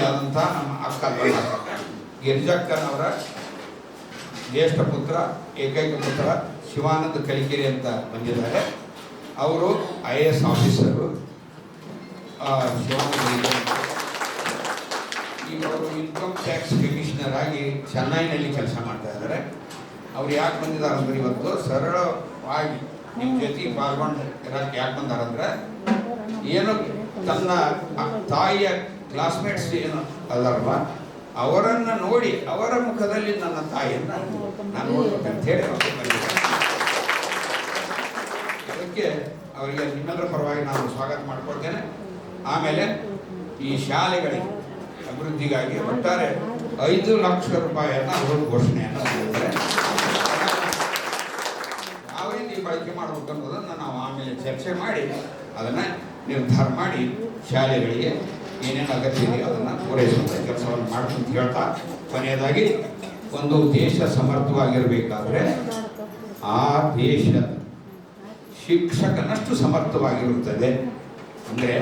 ಆದಂತಹ ನಮ್ಮ ಅಕ್ಕ ಗಿರಿಜಕ್ಕನವರ ಜ್ಯೇಷ್ಠ ಪುತ್ರ, ಏಕೈಕ ಪುತ್ರ, ಶಿವಾನಂದ ಕಲಿಕೆರೆ ಅಂತ ಬಂದಿದ್ದಾರೆ. ಅವರು I A S officer. Shivananda ಈಗ ಇನ್ಕಮ್ ಟ್ಯಾಕ್ಸ್ ಕಮಿಷನರ್ ಆಗಿ ಚೆನ್ನೈನಲ್ಲಿ ಕೆಲಸ ಮಾಡ್ತಾ ಇದ್ದಾರೆ ಅವ್ರು ಯಾಕೆ ಬಂದಿದ್ದಾರೆ ಅಂದ್ರೆ ಇವತ್ತು ಸರಳವಾಗಿ ನಿಮ್ಮ ಜೊತೆ ಪಾಲ್ಗೊಂಡು ಇರಕ್ಕೆ ಯಾಕೆ ಬಂದಾರಂದ್ರೆ ಏನು ತನ್ನ ತಾಯಿಯ ಕ್ಲಾಸ್ಮೇಟ್ಸ್ ಏನು ಅದಾರಲ್ಲ ಅವರನ್ನ ನೋಡಿ ಅವರ ಮುಖದಲ್ಲಿ ನನ್ನ ತಾಯಿಯನ್ನ ನಾನು ನೋಡ್ಬೇಕಂತ ಹೇಳಿ. ಅದಕ್ಕೆ ಅವರಿಗೆ ನಿಮ್ಮೆಲ್ಲರ ಪರವಾಗಿ ನಾನು ಸ್ವಾಗತ ಮಾಡ್ಕೊಳ್ತೇನೆ. ಆಮೇಲೆ ಈ ಶಾಲೆಗಳಿಗೆ ಅಭಿವೃದ್ಧಿಗಾಗಿ ಒಟ್ಟಾರೆ ಐದು ಲಕ್ಷ ರೂಪಾಯಿಯನ್ನ ಅವರು ಘೋಷಣೆಯನ್ನು ಮಾಡಿದ್ದಾರೆ ಯಾವ ರೀತಿ ಬಳಕೆ ಮಾಡಬೇಕು ಅನ್ನೋದನ್ನು ನಾವು ಆಮೇಲೆ ಚರ್ಚೆ ಮಾಡಿ, ಅದನ್ನು ನಿರ್ಧಾರ ಮಾಡಿ ಶಾಲೆಗಳಿಗೆ ಏನೇನು ಅಗತ್ಯ ಇದೆಯೋ ಅದನ್ನು ಪೂರೈಸುವಂಥ ಕೆಲಸವನ್ನು ಮಾಡ್ಕೊಂತ ಹೇಳ್ತಾ, ಕೊನೆಯದಾಗಿ ಒಂದು ದೇಶ ಸಮರ್ಥವಾಗಿರಬೇಕಾದ್ರೆ ಆ ದೇಶ ಶಿಕ್ಷಕನಷ್ಟು ಸಮರ್ಥವಾಗಿರುತ್ತದೆ. ಅಂದರೆ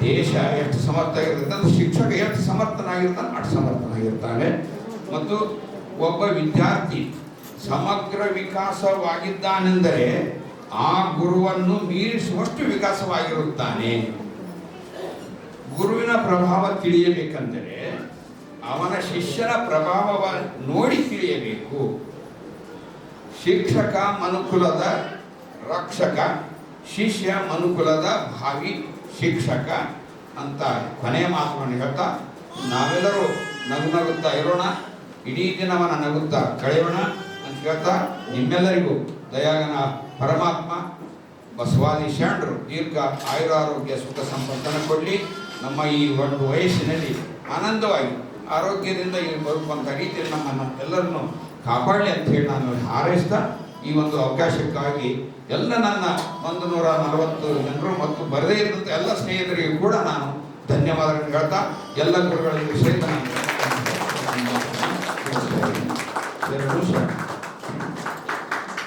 ದೇಶ ಎಷ್ಟು ಸಮರ್ಥ ಆಗಿರುತ್ತೆ ಶಿಕ್ಷಕ ಎಷ್ಟು ಸಮರ್ಥನಾಗಿರ್ತಾನೆ ಅಷ್ಟು ಸಮರ್ಥನಾಗಿರ್ತಾನೆ. ಮತ್ತು ಒಬ್ಬ ವಿದ್ಯಾರ್ಥಿ ಸಮಗ್ರ ವಿಕಾಸವಾಗಿದ್ದಾನೆಂದರೆ ಆ ಗುರುವನ್ನು ಮೀರಿಸುವಷ್ಟು ವಿಕಾಸವಾಗಿರುತ್ತಾನೆ. ಗುರುವಿನ ಪ್ರಭಾವ ತಿಳಿಯಬೇಕೆಂದರೆ ಅವನ ಶಿಷ್ಯನ ಪ್ರಭಾವವ ನೋಡಿ ತಿಳಿಯಬೇಕು. ಶಿಕ್ಷಕ ಮನುಕುಲದ ರಕ್ಷಕ, ಶಿಷ್ಯ ಮನುಕುಲದ ಭಾವಿ ಶಿಕ್ಷಕ ಅಂತ ಕೊನೆಯ ಮಾತುಗಳನ್ನು ಹೇಳ್ತಾ, ನಾವೆಲ್ಲರೂ ನಗು ನಗುತ್ತಾ ಇರೋಣ, ಇಡೀ ದಿನವನ್ನ ನಗುತ್ತಾ ಕಳೆಯೋಣ ಅಂತ ಹೇಳ್ತಾ, ನಿಮ್ಮೆಲ್ಲರಿಗೂ ದಯಾಗನ ಪರಮಾತ್ಮ, ಬಸವಾದಿ ಶರಣರು ದೀರ್ಘ ಆಯುರಾರೋಗ್ಯ ಸುಖ ಸಂಪರ್ಕನ ಕೊಡಲಿ. ನಮ್ಮ ಈ ಒಂದು ವಯಸ್ಸಿನಲ್ಲಿ ಆನಂದವಾಗಿ, ಆರೋಗ್ಯದಿಂದ ಈ ಬದುಕುವಂಥ ರೀತಿಯಲ್ಲಿ ನಮ್ಮನ್ನು ಎಲ್ಲರನ್ನು ಕಾಪಾಡಲಿ ಅಂತ ಹೇಳಿ ನಾನು ಹಾರೈಸ್ತಾ, ಈ ಒಂದು ಅವಕಾಶಕ್ಕಾಗಿ ಎಲ್ಲ ನನ್ನ ಒಂದು ನೂರ ನಲವತ್ತು ಜನರು ಮತ್ತು ಬರದೇ ಇದ್ದಂಥ ಎಲ್ಲ ಸ್ನೇಹಿತರಿಗೂ ಕೂಡ ನಾನು ಧನ್ಯವಾದಗಳನ್ನು ಹೇಳ್ತಾ, ಎಲ್ಲ ಗುರುಗಳಿಗೂ ಸಹಿತ ನಾನು